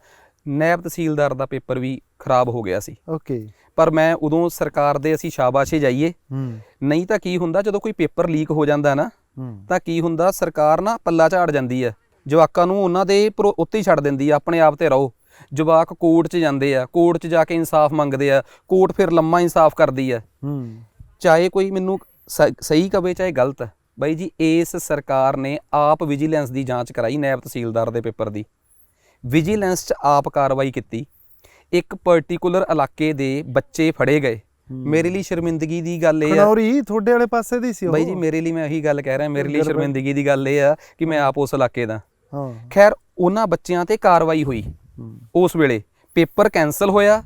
ਨਾਇਬ ਤਹਿਸੀਲਦਾਰ ਦਾ ਪੇਪਰ ਵੀ ਖਰਾਬ ਹੋ ਗਿਆ ਸੀ। ਓਕੇ। ਪਰ ਮੈਂ ਉਦੋਂ ਸਰਕਾਰ ਦੇ ਅਸੀਂ ਸ਼ਾਬਾਸ਼ੇ ਜਾਈਏ। ਹੂੰ। ਨਹੀਂ ਤਾਂ ਕੀ ਹੁੰਦਾ ਜਦੋਂ ਕੋਈ ਪੇਪਰ ਲੀਕ ਹੋ ਜਾਂਦਾ ਨਾ ਹੂੰ। ਤਾਂ ਕੀ ਹੁੰਦਾ ਸਰਕਾਰ ਨਾ ਪੱਲਾ ਝਾੜ ਜਾਂਦੀ ਆ ਜਵਾਕਾਂ ਨੂੰ ਉਹਨਾਂ ਦੇ ਉੱਤੇ ਹੀ ਛੱਡ ਦਿੰਦੀ ਆ ਆਪਣੇ ਆਪ ਤੇ ਰਹੋ। ਜਵਾਕ ਕੋਰਟ 'ਚ ਜਾਂਦੇ ਆ ਕੋਰਟ 'ਚ ਜਾ ਕੇ ਇਨਸਾਫ ਮੰਗਦੇ ਆ ਕੋਰਟ ਫਿਰ ਲੰਮਾ ਇਨਸਾਫ ਕਰਦੀ ਆ। ਹੂੰ। ਚਾਹੇ ਕੋਈ ਮੈਨੂੰ ਸਹੀ ਕਵੇ ਚਾਹੇ ਗਲਤ ਬਾਈ ਜੀ ਇਸ ਸਰਕਾਰ ਨੇ ਆਪ ਵਿਜੀਲੈਂਸ ਦੀ ਜਾਂਚ ਕਰਾਈ ਨਾਇਬ ਤਹਿਸੀਲਦਾਰ ਦੇ ਪੇਪਰ ਦੀ। ਵਿਜੀਲੈਂਸ 'ਚ ਆਪ ਕਾਰਵਾਈ ਕੀਤੀ। ਇੱਕ ਪਾਰਟਿਕੂਲਰ ਇਲਾਕੇ ਦੇ ਬੱਚੇ ਫੜੇ ਗਏ। ਮੇਰੇ ਲਈ ਸ਼ਰਮਿੰਦਗੀ ਦੀ ਗੱਲ ਇਹ ਆ। ਖਨੌਰੀ ਤੁਹਾਡੇ ਵਾਲੇ ਪਾਸੇ ਦੀ ਸੀ ਉਹ। ਬਾਈ ਜੀ ਮੇਰੇ ਲਈ ਮੈਂ ਇਹੀ ਗੱਲ ਕਹਿ ਰਿਹਾ ਮੇਰੇ ਲਈ ਸ਼ਰਮਿੰਦਗੀ ਦੀ ਗੱਲ ਇਹ ਆ ਕਿ ਮੈਂ ਆਪ ਉਸ ਇਲਾਕੇ ਦਾ। ਹਾਂ। ਖੈਰ ਉਹਨਾਂ ਬੱਚਿਆਂ ਤੇ ਕਾਰਵਾਈ ਹੋਈ। ਉਸ ਵੇਲੇ ਪੇਪਰ ਕੈਨਸਲ ਹੋਇਆ।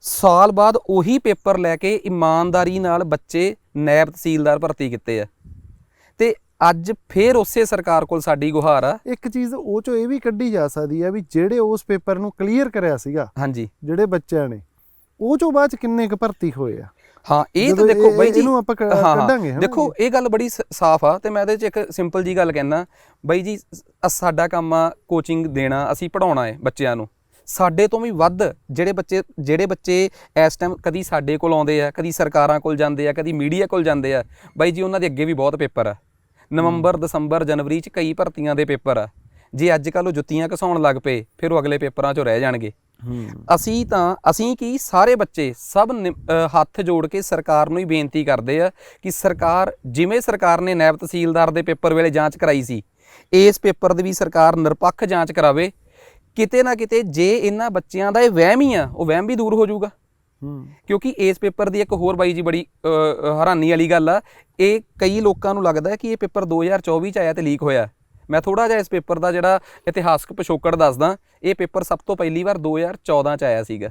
ਸਾਲ ਬਾਅਦ ਉਹੀ ਪੇਪਰ ਲੈ ਕੇ ਇਮਾਨਦਾਰੀ ਨਾਲ ਬੱਚੇ ਨਾਇਬ ਤਹਿਸੀਲਦਾਰ ਭਰਤੀ ਕੀਤੇ ਆ। ਤੇ ਅੱਜ ਫੇਰ ਉਸੇ ਸਰਕਾਰ ਕੋਲ ਸਾਡੀ ਗੁਹਾਰ ਆ। ਇੱਕ ਚੀਜ਼ ਉਹ ਚੋਂ ਇਹ ਵੀ ਕੱਢੀ ਜਾ ਸਕਦੀ ਹੈ ਵੀ ਜਿਹੜੇ ਉਸ ਪੇਪਰ ਨੂੰ ਕਲੀਅਰ ਕਰਿਆ ਸੀਗਾ ਹਾਂਜੀ। ਜਿਹੜੇ ਬੱਚਿਆਂ ਨੇ ਉਹ ਚੋਂ ਬਾਅਦ ਕਿੰਨੇ ਕੁ ਭਰਤੀ ਹੋਏ ਆ? ਹਾਂ ਇਹ ਤਾਂ ਦੇਖੋ ਬਾਈ ਜੀ ਇਹਨੂੰ ਆਪਾਂ। ਕੱਢਾਂਗੇ, ਦੇਖੋ ਇਹ ਗੱਲ ਬੜੀ ਸਾਫ਼ ਆ ਤੇ ਮੈਂ ਇਹਦੇ 'ਚ ਇੱਕ ਸਿੰਪਲ ਜੀ ਗੱਲ ਕਹਿਣਾ ਬਾਈ ਜੀ ਸਾਡਾ ਕੰਮ ਆ ਕੋਚਿੰਗ ਦੇਣਾ ਅਸੀਂ ਪੜਾਉਣਾ ਹੈ ਬੱਚਿਆਂ ਨੂੰ। ਸਾਡੇ ਤੋਂ ਵੀ ਵੱਧ ਜਿਹੜੇ ਬੱਚੇ ਜਿਹੜੇ ਬੱਚੇ ਇਸ ਟਾਈਮ ਕਦੀ ਸਾਡੇ ਕੋਲ ਆਉਂਦੇ ਆ ਕਦੀ ਸਰਕਾਰਾਂ ਕੋਲ ਜਾਂਦੇ ਆ ਕਦੀ ਮੀਡੀਆ ਕੋਲ ਜਾਂਦੇ ਆ ਬਾਈ ਜੀ ਉਹਨਾਂ ਦੇ ਅੱਗੇ ਵੀ ਬਹੁਤ ਪੇਪਰ ਆ। ਨਵੰਬਰ ਦਸੰਬਰ ਜਨਵਰੀ 'ਚ ਕਈ ਭਰਤੀਆਂ ਦੇ ਪੇਪਰ ਆ। ਜੇ ਅੱਜ ਕੱਲ੍ਹ ਉਹ ਜੁੱਤੀਆਂ ਘਸਾਉਣ ਲੱਗ ਪਏ ਫਿਰ ਉਹ ਅਗਲੇ ਪੇਪਰਾਂ 'ਚੋਂ ਰਹਿ ਜਾਣਗੇ। ਅਸੀਂ ਤਾਂ ਅਸੀਂ ਕੀ ਸਾਰੇ ਬੱਚੇ ਸਭ ਹੱਥ ਜੋੜ ਕੇ ਸਰਕਾਰ ਨੂੰ ਹੀ ਬੇਨਤੀ ਕਰਦੇ ਆ ਕਿ ਸਰਕਾਰ ਜਿਵੇਂ ਸਰਕਾਰ ਨੇ ਨਾਇਬ ਤਹਿਸੀਲਦਾਰ ਦੇ ਪੇਪਰ ਵੇਲੇ ਜਾਂਚ ਕਰਾਈ ਸੀ ਇਸ ਪੇਪਰ ਦੀ ਵੀ ਸਰਕਾਰ ਨਿਰਪੱਖ ਜਾਂਚ ਕਰਾਵੇ। ਕਿਤੇ ਨਾ ਕਿਤੇ ਜੇ ਇਹਨਾਂ ਬੱਚਿਆਂ ਦਾ ਇਹ ਵਹਿਮ ਹੀ ਆ ਉਹ ਵਹਿਮ ਵੀ ਦੂਰ ਹੋ ਜਾਊਗਾ। ਕਿਉਂਕਿ ਇਸ ਪੇਪਰ ਦੀ ਇੱਕ ਹੋਰ ਬਾਈ ਜੀ ਬੜੀ ਹੈਰਾਨੀ ਵਾਲੀ ਗੱਲ ਆ ਇਹ ਕਈ ਲੋਕਾਂ ਨੂੰ ਲੱਗਦਾ ਹੈ ਕਿ ਇਹ ਪੇਪਰ 2024 ਚ ਆਇਆ ਤੇ ਲੀਕ ਹੋਇਆ। ਮੈਂ ਥੋੜਾ ਜਿਹਾ ਇਸ ਪੇਪਰ ਦਾ ਜਿਹੜਾ ਇਤਿਹਾਸਕ ਪਿਛੋਕੜ ਦੱਸਦਾ ਇਹ ਪੇਪਰ ਸਭ ਤੋਂ ਪਹਿਲੀ ਵਾਰ 2014 ਚ ਆਇਆ ਸੀਗਾ।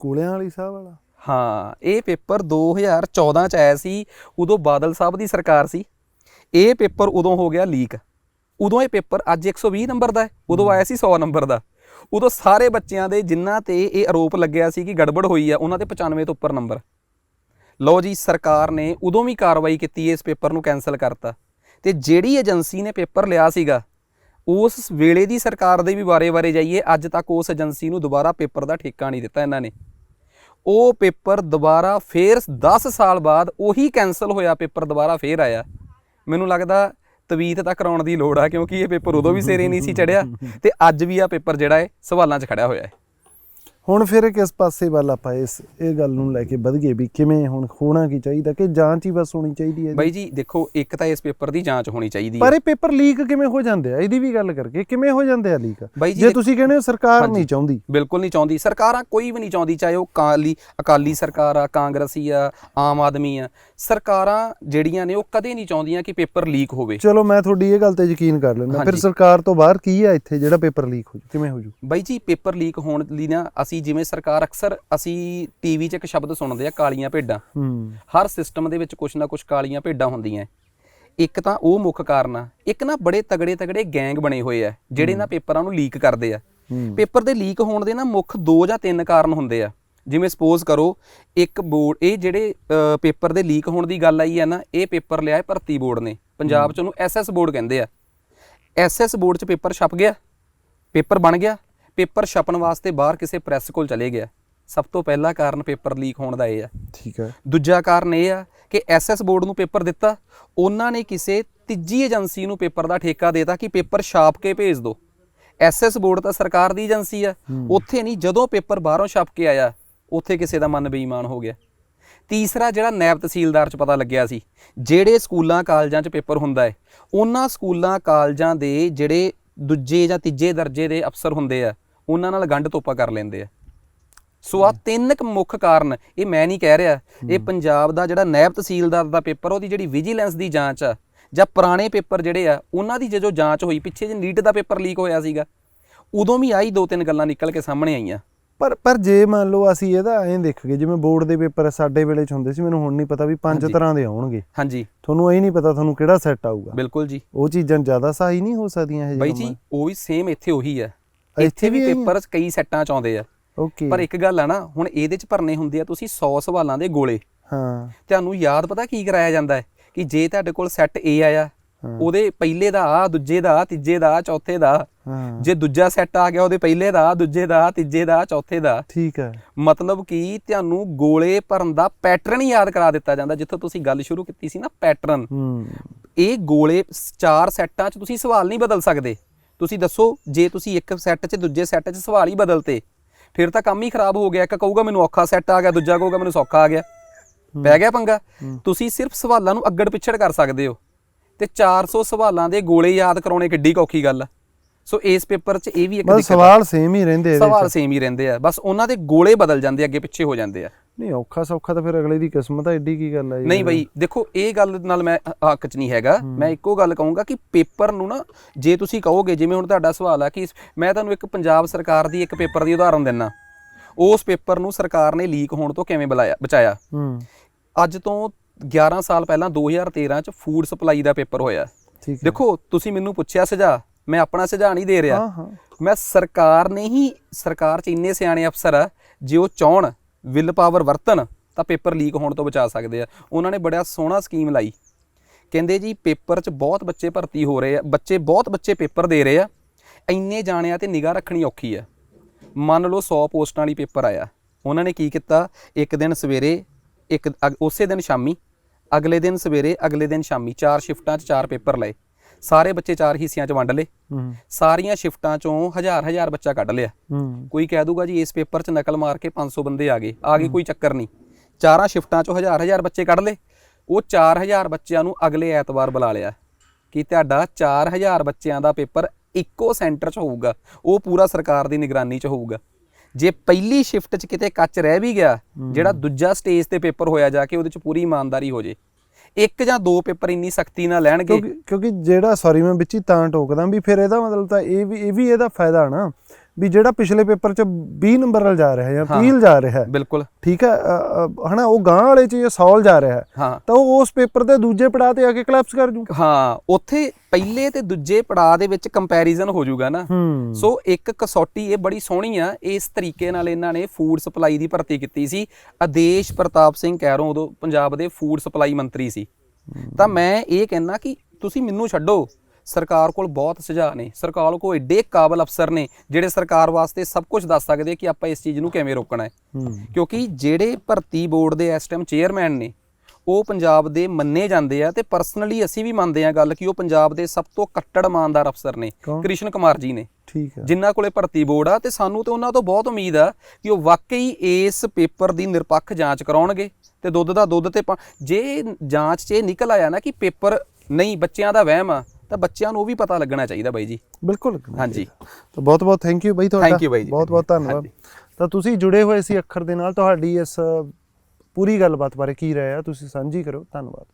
ਕੋਲਿਆਂ ਵਾਲੀ ਸਾਹਿਬ ਵਾਲਾ? ਹਾਂ ਇਹ ਪੇਪਰ 2014 ਚ ਆਇਆ ਸੀ ਉਦੋਂ ਬਾਦਲ ਸਾਹਿਬ ਦੀ ਸਰਕਾਰ ਸੀ। ਇਹ ਪੇਪਰ ਉਦੋਂ ਹੋ ਗਿਆ ਲੀਕ। ਉਦੋਂ ਇਹ ਪੇਪਰ ਅੱਜ 120 ਨੰਬਰ ਦਾ ਹੈ, ਉਦੋਂ ਆਇਆ ਸੀ 100 ਨੰਬਰ ਦਾ। ਉਦੋਂ ਸਾਰੇ ਬੱਚਿਆਂ ਦੇ ਜਿਨ੍ਹਾਂ ਤੇ ਇਹ ਆਰੋਪ ਲੱਗਿਆ ਸੀ ਕਿ ਗੜਬੜ ਹੋਈ ਆ, ਉਹਨਾਂ ਦੇ 95 ਤੋਂ ਉੱਪਰ ਨੰਬਰ। ਲਓ ਜੀ, ਸਰਕਾਰ ਨੇ ਉਦੋਂ ਵੀ ਕਾਰਵਾਈ ਕੀਤੀ ਇਸ ਪੇਪਰ ਨੂੰ ਕੈਨਸਲ ਕਰਤਾ। ਤੇ ਜਿਹੜੀ ਏਜੰਸੀ ਨੇ ਪੇਪਰ ਲਿਆ ਸੀਗਾ, ਉਸ ਵੇਲੇ ਦੀ ਸਰਕਾਰ ਦੇ ਵੀ ਬਾਰੇ-ਬਾਰੇ ਜਾਈਏ, ਅੱਜ ਤੱਕ ਉਸ ਏਜੰਸੀ ਨੂੰ ਦੁਬਾਰਾ ਪੇਪਰ ਦਾ ਠੇਕਾ ਨਹੀਂ ਦਿੱਤਾ ਇਹਨਾਂ ਨੇ। ਉਹ ਪੇਪਰ ਦੁਬਾਰਾ ਫੇਰ 10 ਸਾਲ ਬਾਅਦ ਉਹੀ ਕੈਨਸਲ ਹੋਇਆ, ਪੇਪਰ ਦੁਬਾਰਾ ਫੇਰ ਆਇਆ। ਮੈਨੂੰ ਲੱਗਦਾ ਤਵੀਤ ਤਾਂ ਕਰਾਉਣ ਦੀ ਲੋੜ ਆ, ਕਿਉਂਕਿ ਇਹ ਪੇਪਰ ਉਦੋਂ ਵੀ ਸਿਰੇ ਨਹੀਂ ਸੀ ਚੜਿਆ। ਤੇ ਅੱਜ ਵੀ ਆ ਪੇਪਰ ਜਿਹੜਾ ਹੈ ਸਵਾਲਾਂ 'ਚ ਖੜਿਆ ਹੋਇਆ ਹੈ। ਹੁਣ ਫਿਰ ਕਿਸ ਪਾਸੇ ਵੱਲ ਆਪਾਂ ਇਸ ਇਹ ਗੱਲ ਨੂੰ ਲੈ ਕੇ ਵਧ ਗਏ ਵੀ ਕਿਵੇਂ ਹੁਣ ਹੋਣਾ ਕੀ ਚਾਹੀਦਾ ਕਿ ਜਾਂਚ ਹੀ ਬਸ ਹੋਣੀ ਚਾਹੀਦੀ ਹੈ? ਬਾਈ ਜੀ ਦੇਖੋ ਇੱਕ ਤਾਂ ਇਸ ਪੇਪਰ ਦੀ ਜਾਂਚ ਹੋਣੀ ਚਾਹੀਦੀ ਹੈ। ਪਰ ਇਹ ਪੇਪਰ ਲੀਕ ਕਿਵੇਂ ਹੋ ਜਾਂਦੇ ਆ? ਇਹਦੀ ਵੀ ਗੱਲ ਕਰਕੇ ਕਿਵੇਂ ਹੋ ਜਾਂਦੇ ਆ ਲੀਕ? ਜੀ ਤੁਸੀਂ ਕਹਿੰਦੇ ਹੋ ਸਰਕਾਰ। ਨਹੀਂ ਚਾਹੁੰਦੀ। ਬਿਲਕੁਲ ਨਹੀਂ ਚਾਹੁੰਦੀ। ਸਰਕਾਰਾਂ ਕੋਈ ਵੀ ਨਹੀਂ ਚਾਹੁੰਦੀ ਚਾਹੇ ਉਹ ਕਾਲੀ ਅਕਾਲੀ ਸਰਕਾਰ ਆ ਕਾਂਗਰਸੀ ਆ ਆਮ ਆਦਮੀ ਆ। ਸਰਕਾਰਾਂ ਜਿਹੜੀਆਂ ਨੇ ਉਹ ਕਦੇ ਨਹੀਂ ਚਾਹੁੰਦੀਆਂ ਕਿ ਪੇਪਰ ਲੀਕ ਹੋਵੇ। ਚਲੋ ਮੈਂ ਤੁਹਾਡੀ ਇਹ ਗੱਲ ਤੇ ਯਕੀਨ ਕਰ ਲੈਂਦਾ। ਫਿਰ। ਸਰਕਾਰ ਤੋਂ ਬਾਹਰ ਕੀ ਆ ਇੱਥੇ ਜਿਹੜਾ ਪੇਪਰ ਲੀਕ ਹੋ ਜੂ? ਕਿਵੇਂ ਹੋ ਜੂ? ਬਾਈ ਜੀ ਪੇਪਰ ਲੀਕ ਹੋਣ ਲਈ ਨਾ ਅਸੀਂ ਜਿਵੇਂ ਸਰਕਾਰ ਅਕਸਰ ਅਸੀਂ ਟੀਵੀ 'ਚ ਇੱਕ ਸ਼ਬਦ ਸੁਣਦੇ ਆ ਕਾਲੀਆਂ ਭੇਡਾਂ। ਹਰ ਸਿਸਟਮ ਦੇ ਵਿੱਚ ਕੁਛ ਨਾ ਕੁਛ ਕਾਲੀਆਂ ਭੇਡਾਂ ਹੁੰਦੀਆਂ ਇੱਕ ਤਾਂ ਉਹ ਮੁੱਖ ਕਾਰਨ ਆ। ਇੱਕ ਨਾ ਬੜੇ ਤਗੜੇ ਤਗੜੇ ਗੈਂਗ ਬਣੇ ਹੋਏ ਆ ਜਿਹੜੇ ਨਾ ਪੇਪਰਾਂ ਨੂੰ ਲੀਕ ਕਰਦੇ ਆ। ਪੇਪਰ ਦੇ ਲੀਕ ਹੋਣ ਦੇ ਨਾ ਮੁੱਖ ਦੋ ਜਾਂ ਤਿੰਨ ਕਾਰਨ ਹੁੰਦੇ ਆ। ਜਿਵੇਂ ਸਪੋਜ਼ ਕਰੋ ਇੱਕ ਬੋਰਡ ਇਹ ਜਿਹੜੇ ਪੇਪਰ ਦੇ ਲੀਕ ਹੋਣ ਦੀ ਗੱਲ ਆਈ ਹੈ ਨਾ ਇਹ ਪੇਪਰ ਲਿਆ ਹੈ ਭਰਤੀ ਬੋਰਡ ਨੇ। ਪੰਜਾਬ ਚ ਉਹਨੂੰ ਐਸਐਸ ਬੋਰਡ ਕਹਿੰਦੇ ਆ। ਐਸਐਸ ਬੋਰਡ ਚ ਪੇਪਰ ਛਪ ਗਿਆ ਪੇਪਰ ਬਣ ਗਿਆ। ਪੇਪਰ ਛਪਣ ਵਾਸਤੇ ਬਾਹਰ ਕਿਸੇ ਪ੍ਰੈਸ ਕੋਲ ਚਲੇ ਗਿਆ। ਸਭ ਤੋਂ ਪਹਿਲਾ ਕਾਰਨ ਪੇਪਰ ਲੀਕ ਹੋਣ ਦਾ ਇਹ ਆ। ਠੀਕ ਹੈ। ਦੂਜਾ ਕਾਰਨ ਇਹ ਆ ਕਿ ਐਸਐਸ ਬੋਰਡ ਨੂੰ ਪੇਪਰ ਦਿੱਤਾ। ਉਹਨਾਂ ਨੇ ਕਿਸੇ ਤੀਜੀ ਏਜੰਸੀ ਨੂੰ ਪੇਪਰ ਦਾ ਠੇਕਾ ਦੇਤਾ ਕਿ ਪੇਪਰ ਛਾਪ ਕੇ ਭੇਜ ਦਿਓ ਐਸਐਸ ਬੋਰਡ ਤਾਂ ਸਰਕਾਰ ਦੀ ਏਜੰਸੀ ਆ। ਉੱਥੇ ਨਹੀਂ ਜਦੋਂ ਪੇਪਰ ਬਾਹਰੋਂ ਛਪ ਕੇ ਆਇਆ ਉੱਥੇ ਕਿਸੇ ਦਾ ਮਨ ਬੇਈਮਾਨ ਹੋ ਗਿਆ। ਤੀਸਰਾ ਜਿਹੜਾ ਨਾਇਬ ਤਹਿਸੀਲਦਾਰ ਚ ਪਤਾ ਲੱਗਿਆ ਸੀ ਜਿਹੜੇ ਸਕੂਲਾਂ ਕਾਲਜਾਂ ਚ ਪੇਪਰ ਹੁੰਦਾ ਹੈ ਉਹਨਾਂ ਸਕੂਲਾਂ ਕਾਲਜਾਂ ਦੇ ਜਿਹੜੇ ਦੂਜੇ ਜਾਂ ਤੀਜੇ ਦਰਜੇ ਦੇ ਅਫਸਰ ਹੁੰਦੇ ਆ ਉਹਨਾਂ ਨਾਲ ਗੰਢ ਤੋਪਾ ਕਰ ਲੈਂਦੇ ਆ। ਸੋ ਆ ਤਿੰਨ ਕੁ ਮੁੱਖ ਕਾਰਨ ਇਹ ਮੈਂ ਨਹੀਂ ਕਹਿ ਰਿਹਾ ਇਹ ਪੰਜਾਬ ਦਾ ਜਿਹੜਾ ਨਾਇਬ ਤਹਿਸੀਲਦਾਰ ਦਾ ਪੇਪਰ ਉਹਦੀ ਜਿਹੜੀ ਵਿਜੀਲੈਂਸ ਦੀ ਜਾਂਚ ਆ ਜਾਂ ਪੁਰਾਣੇ ਪੇਪਰ ਜਿਹੜੇ ਆ ਉਹਨਾਂ ਦੀ ਜਦੋਂ ਜਾਂਚ ਹੋਈ ਪਿੱਛੇ ਜੇ ਨੀਟ ਦਾ ਪੇਪਰ ਲੀਕ ਹੋਇਆ ਸੀਗਾ ਉਦੋਂ ਵੀ ਆਹੀ ਦੋ ਤਿੰਨ ਗੱਲਾਂ ਨਿਕਲ ਕੇ ਸਾਹਮਣੇ ਆਈਆਂ। ਪਰ ਪਰ ਜੇ ਮੰਨ ਲਓ ਅਸੀਂ ਇਹਦਾ ਐਂ ਦੇਖੀਏ ਜਿਵੇਂ ਬੋਰਡ ਦੇ ਪੇਪਰ ਸਾਡੇ ਵੇਲੇ ਚ ਹੁੰਦੇ ਸੀ ਮੈਨੂੰ ਹੁਣ ਨਹੀਂ ਪਤਾ ਵੀ ਪੰਜ। ਤਰ੍ਹਾਂ ਦੇ ਆਉਣਗੇ। ਹਾਂਜੀ। ਤੁਹਾਨੂੰ ਇਹ ਨਹੀਂ ਪਤਾ ਤੁਹਾਨੂੰ ਕਿਹੜਾ ਸੈੱਟ ਆਊਗਾ। ਬਿਲਕੁਲ ਜੀ। ਉਹ ਚੀਜ਼ਾਂ ਜ਼ਿਆਦਾ ਸਹੀ ਨਹੀਂ ਹੋ ਸਕਦੀਆਂ ਇਹ ਬਾਈ ਜੀ ਉਹ ਵੀ ਸੇਮ ਇੱਥੇ ਉਹੀ ਆ। ਇੱਥੇ ਵੀ? ਪੇਪਰ ਕਈ ਸੈੱਟਾਂ ਚ ਆਉਂਦੇ ਆ। ਓਕੇ। ਪਰ ਇੱਕ ਗੱਲ ਆ ਨਾ ਹੁਣ ਇਹਦੇ ਚ ਭਰਨੇ ਹੁੰਦੇ ਆ ਤੁਸੀਂ 100 ਸਵਾਲਾਂ ਦੇ ਗੋਲੇ। ਹਾਂ। ਤੁਹਾਨੂੰ ਯਾਦ ਪਤਾ ਕੀ ਕਰਾਇਆ ਜਾਂਦਾ ਹੈ? ਕਿ ਜੇ ਤੁਹਾਡੇ ਕੋਲ ਸੈੱਟ A ਆਇਆ। ਉਹਦੇ ਪਹਿਲੇ ਦਾ ਆ ਦੂਜੇ ਦਾ ਤੀਜੇ ਦਾ ਚੌਥੇ ਦਾ ਜੇ ਦੂਜਾ ਸੈੱਟ ਆ ਗਿਆ ਉਹਦੇ ਪਹਿਲੇ ਦਾ ਦੂਜੇ ਦਾ ਤੀਜੇ ਦਾ ਚੌਥੇ ਦਾ ਠੀਕ ਹੈ। ਮਤਲਬ ਕਿ ਤੁਹਾਨੂੰ ਗੋਲੇ ਭਰਨ ਦਾ ਪੈਟਰਨ ਹੀ ਯਾਦ ਕਰਾ ਦਿੱਤਾ ਜਾਂਦਾ ਜਿੱਥੋਂ ਤੁਸੀਂ ਗੱਲ ਸ਼ੁਰੂ ਕੀਤੀ ਸੀ ਨਾ ਪੈਟਰਨ। ਇਹ ਗੋਲੇ ਚਾਰ ਸੈੱਟਾਂ 'ਚ ਤੁਸੀਂ ਸਵਾਲ ਨਹੀਂ ਬਦਲ ਸਕਦੇ। ਤੁਸੀਂ ਦੱਸੋ ਜੇ ਤੁਸੀਂ ਇੱਕ ਸੈੱਟ 'ਚ ਦੂਜੇ ਸੈੱਟ 'ਚ ਸਵਾਲ ਹੀ ਬਦਲਤੇ ਫਿਰ ਤਾਂ ਕੰਮ ਹੀ ਖਰਾਬ ਹੋ ਗਿਆ। ਇੱਕ ਕਹੂਗਾ ਮੈਨੂੰ ਔਖਾ ਸੈੱਟ ਆ ਗਿਆ ਦੂਜਾ ਕਹੂਗਾ ਮੈਨੂੰ ਸੌਖਾ ਆ ਗਿਆ। ਪੈ ਗਿਆ ਪੰਗਾ? ਤੁਸੀਂ ਸਿਰਫ ਸਵਾਲਾਂ ਨੂੰ ਅੱਗੜ ਪਿੱਛੜ ਕਰ ਸਕਦੇ ਹੋ। ਤੇ 400 ਸਵਾਲਾਂ ਦੇ ਗੋਲੇ ਯਾਦ ਕਰਾਉਣੇ ਕਿੱਡੀ ਔਖੀ ਗੱਲ ਆ। ਸੋ ਇਸ ਪੇਪਰ 'ਚ ਇਹ ਵੀ ਇੱਕ ਦਿੱਕਤ। ਸਵਾਲ ਸੇਮ ਹੀ ਰਹਿੰਦੇ ਸਵਾਲ ਸੇਮ ਹੀ ਰਹਿੰਦੇ ਆ। ਬਸ ਉਹਨਾਂ ਦੇ ਗੋਲੇ ਬਦਲ ਜਾਂਦੇ ਅੱਗੇ ਪਿੱਛੇ ਹੋ ਜਾਂਦੇ ਆ। ਨਹੀਂ ਔਖਾ ਸੌਖਾ ਤਾਂ ਫਿਰ ਅਗਲੇ ਦੀ ਕਿਸਮਤ ਆ ਐਡੀ ਕੀ ਗੱਲ ਆ ਜੀ? ਨਹੀਂ ਬਈ ਦੇਖੋ ਇਹ ਗੱਲ ਨਾਲ ਮੈਂ ਹੱਕ 'ਚ ਨਹੀਂ ਹੈਗਾ। ਮੈਂ ਇੱਕੋ ਗੱਲ ਕਹੂੰਗਾ ਕਿ ਪੇਪਰ ਨੂੰ ਨਾ ਜੇ ਤੁਸੀਂ ਕਹੋਗੇ ਜਿਵੇਂ ਹੁਣ ਤੁਹਾਡਾ ਸਵਾਲ ਆ ਕਿ ਮੈਂ ਤੁਹਾਨੂੰ ਇੱਕ ਪੰਜਾਬ ਸਰਕਾਰ ਦੀ ਇੱਕ ਪੇਪਰ ਦੀ ਉਦਾਹਰਨ ਦਿੰਨਾ। ਉਸ ਪੇਪਰ ਨੂੰ ਸਰਕਾਰ ਨੇ ਲੀਕ ਹੋਣ ਤੋਂ ਕਿਵੇਂ ਬੁਲਾਇਆ ਬਚਾਇਆ? ਹੂੰ। ਅੱਜ ਤੋਂ 11 ਸਾਲ ਪਹਿਲਾਂ 2013 ਚ ਫੂਡ ਸਪਲਾਈ ਦਾ ਪੇਪਰ ਹੋਇਆ। ਠੀਕ ਹੈ। ਦੇਖੋ ਤੁਸੀਂ ਮੈਨੂੰ ਪੁੱਛਿਆ ਸੁਝਾਅ ਮੈਂ ਆਪਣਾ ਸੁਝਾਅ ਨਹੀਂ ਦੇ ਰਿਹਾ। ਹਾਂ ਹਾਂ। ਮੈਂ ਸਰਕਾਰ ਨੇ ਹੀ ਸਰਕਾਰ 'ਚ ਇੰਨੇ ਸਿਆਣੇ ਅਫਸਰ ਆ ਜੇ ਉਹ ਚਾਹਣ ਵਿਲ ਪਾਵਰ ਵਰਤਨ, ਤਾਂ ਪੇਪਰ ਲੀਕ ਹੋਣ ਤੋਂ ਬਚਾ ਸਕਦੇ ਆ। ਉਹਨਾਂ ਨੇ ਬੜਾ ਸੋਹਣਾ ਸਕੀਮ ਲਾਈ। ਕਹਿੰਦੇ ਜੀ, ਪੇਪਰ 'ਚ ਬਹੁਤ ਬੱਚੇ ਭਰਤੀ ਹੋ ਰਹੇ ਆ, ਬੱਚੇ ਬਹੁਤ ਬੱਚੇ ਪੇਪਰ ਦੇ ਰਹੇ ਆ। ਇੰਨੇ ਜਾਣਿਆਂ ਤੇ ਨਿਗਾਹ ਰੱਖਣੀ ਔਖੀ ਆ। ਮੰਨ ਲਓ 100 ਪੋਸਟਾਂ ਵਾਲੀ ਪੇਪਰ ਆਇਆ। ਉਹਨਾਂ ਨੇ ਕੀ ਕੀਤਾ? ਇੱਕ ਦਿਨ ਸਵੇਰੇ, ਇੱਕ ਅਗ- ਉਸੇ ਦਿਨ ਸ਼ਾਮੀ, ਅਗਲੇ ਦਿਨ ਸਵੇਰੇ, ਅਗਲੇ ਦਿਨ ਸ਼ਾਮੀ ਚਾਰ ਸ਼ਿਫਟਾਂ 'ਚ ਚਾਰ ਪੇਪਰ ਲਏ। ਸਾਰੇ ਬੱਚੇ ਚਾਰ ਹਿੱਸਿਆਂ 'ਚ ਵੰਡ ਲਏ। ਸਾਰੀਆਂ ਸ਼ਿਫਟਾਂ 'ਚੋਂ ਹਜ਼ਾਰ ਹਜ਼ਾਰ ਬੱਚਾ ਕੱਢ ਲਿਆ। ਕੋਈ ਕਹਿ ਦੂਗਾ ਜੀ ਇਸ ਪੇਪਰ 'ਚ ਨਕਲ ਮਾਰ ਕੇ 500 ਬੰਦੇ ਆ ਗਏ। ਆ ਗਏ ਕੋਈ ਚੱਕਰ ਨਹੀਂ। ਚਾਰਾਂ ਸ਼ਿਫਟਾਂ 'ਚੋਂ ਹਜ਼ਾਰ ਹਜ਼ਾਰ ਬੱਚੇ ਕੱਢ ਲਏ। ਉਹ 4000 ਬੱਚਿਆਂ ਨੂੰ ਅਗਲੇ ਐਤਵਾਰ ਬੁਲਾ ਲਿਆ। ਕਿ ਤੁਹਾਡਾ 4000 ਬੱਚਿਆਂ ਦਾ ਪੇਪਰ ਇੱਕੋ ਸੈਂਟਰ 'ਚ ਹੋਊਗਾ। ਉਹ ਪੂਰਾ ਸਰਕਾਰ ਦੀ ਨਿਗਰਾਨੀ 'ਚ ਹੋਊਗਾ। ਜੇ ਪਹਿਲੀ ਸ਼ਿਫਟ 'ਚ ਕਿਤੇ ਕੱਚ ਰਹਿ ਵੀ ਗਿਆ ਜਿਹੜਾ ਦੂਜਾ ਸਟੇਜ ਤੇ ਪੇਪਰ ਹੋਇਆ ਜਾ ਕੇ ਉਹਦੇ 'ਚ ਪੂਰੀ ਇਮਾਨਦਾਰੀ ਹੋ ਜੇ। ਇੱਕ ਜਾਂ ਦੋ ਪੇਪਰ ਇੰਨੀ ਸਖਤੀ ਨਾਲ ਲੈਣਗੇ। ਕਿਉਂਕਿ ਜਿਹੜਾ ਸੌਰੀ ਮੈਂ ਵਿੱਚ ਹੀ ਤਾਂ ਟੋਕਦਾ ਵੀ ਫਿਰ ਇਹਦਾ ਮਤਲਬ ਤਾਂ ਇਹ ਵੀ ਇਹ ਵੀ ਇਹਦਾ ਫਾਇਦਾ ਨਾ। ਵੀ ਜਿਹੜਾ ਪਿਛਲੇ ਪੇਪਰ 'ਚ 20 ਨੰਬਰ ਨਾਲ ਜਾ ਰਿਹਾ ਜਾਂ 30 ਜਾ ਰਿਹਾ ਹੈ। ਬਿਲਕੁਲ। ਠੀਕ ਹੈ ਹਨਾ ਉਹ ਗਾਂ ਵਾਲੇ 'ਚ ਜੇ 100 ਜਾ ਰਿਹਾ ਤਾਂ ਉਹ ਉਸ ਪੇਪਰ ਦੇ ਦੂਜੇ ਪੜਾਅ ਤੇ ਆ ਕੇ ਕਲੈਪਸ ਕਰ ਜੂ। ਹਾਂ ਉੱਥੇ ਪਹਿਲੇ ਤੇ ਦੂਜੇ ਪੜਾਅ ਦੇ ਵਿੱਚ ਕੰਪੈਰੀਜ਼ਨ ਹੋ ਜਾਊਗਾ ਨਾ। ਸੋ ਇੱਕ ਕਸੌਟੀ ਇਹ ਬੜੀ ਸੋਹਣੀ ਆ ਇਸ ਤਰੀਕੇ ਨਾਲ ਇਹਨਾਂ ਨੇ ਫੂਡ ਸਪਲਾਈ ਦੀ ਭਰਤੀ ਕੀਤੀ ਸੀ। ਆਦੇਸ਼ ਪ੍ਰਤਾਪ ਸਿੰਘ ਕੈਰੋਂ ਉਦੋਂ ਪੰਜਾਬ ਦੇ ਫੂਡ ਸਪਲਾਈ ਮੰਤਰੀ ਸੀ। ਤਾਂ ਮੈਂ ਇਹ ਕਹਿਣਾ ਕਿ ਤੁਸੀਂ ਮੈਨੂੰ ਛੱਡੋ ਸਰਕਾਰ ਕੋਲ ਬਹੁਤ ਸੁਝਾਅ ਨੇ। ਸਰਕਾਰ ਕੋਲ ਏਡੇ ਕਾਬਲ ਅਫਸਰ ਨੇ ਜਿਹੜੇ ਸਰਕਾਰ ਵਾਸਤੇ ਸਭ ਕੁਝ ਦੱਸ ਸਕਦੇ ਕਿ ਆਪਾਂ ਇਸ ਚੀਜ਼ ਨੂੰ ਕਿਵੇਂ ਰੋਕਣਾ ਹੈ। ਕਿਉਂਕਿ ਜਿਹੜੇ ਭਰਤੀ ਬੋਰਡ ਦੇ ਇਸ ਟਾਈਮ ਚੇਅਰਮੈਨ ਨੇ ਉਹ ਪੰਜਾਬ ਦੇ ਮੰਨੇ ਜਾਂਦੇ ਆ ਤੇ ਪਰਸਨਲੀ ਅਸੀਂ ਵੀ ਮੰਨਦੇ ਆ ਗੱਲ ਕਿ ਉਹ ਪੰਜਾਬ ਦੇ ਸਭ ਤੋਂ ਕੱਟੜ ਇਮਾਨਦਾਰ ਅਫਸਰ ਨੇ? ਕ੍ਰਿਸ਼ਨ ਕੁਮਾਰ ਜੀ ਨੇ। ਠੀਕ ਹੈ। ਜਿਨ੍ਹਾਂ ਕੋਲੇ ਭਰਤੀ ਬੋਰਡ ਆ ਤੇ ਸਾਨੂੰ ਤੇ ਉਹਨਾਂ ਤੋਂ ਬਹੁਤ ਉਮੀਦ ਆ ਕਿ ਉਹ ਵਾਕਈ ਇਸ ਪੇਪਰ ਦੀ ਨਿਰਪੱਖ ਜਾਂਚ ਕਰਾਉਣਗੇ ਤੇ ਦੁੱਧ ਦਾ ਦੁੱਧ ਤੇ ਜੇ ਜਾਂਚ 'ਚ ਇਹ ਨਿਕਲ ਆਇਆ ਨਾ ਕਿ ਪੇਪਰ ਨਹੀਂ ਬੱਚਿਆਂ ਦਾ ਵਹਿਮ ਆ ਤਾਂ ਬੱਚਿਆਂ ਨੂੰ ਉਹ ਵੀ ਪਤਾ ਲੱਗਣਾ ਚਾਹੀਦਾ ਬਾਈ ਜੀ। ਬਿਲਕੁਲ। ਹਾਂਜੀ। ਤਾਂ ਬਹੁਤ ਬਹੁਤ ਥੈਂਕ ਯੂ ਬਾਈ ਤੁਹਾਡਾ। Thank you ਬਾਈ ਜੀ। ਬਹੁਤ ਬਹੁਤ ਧੰਨਵਾਦ। ਤਾਂ ਤੁਸੀਂ ਜੁੜੇ ਹੋਏ ਸੀ ਅੱਖਰ ਦੇ ਨਾਲ ਤੁਹਾਡੀ ਇਸ ਪੂਰੀ ਗੱਲਬਾਤ ਬਾਰੇ ਕੀ ਰਾਏ ਆ ਤੁਸੀਂ ਸਾਂਝੀ ਕਰੋ। ਧੰਨਵਾਦ।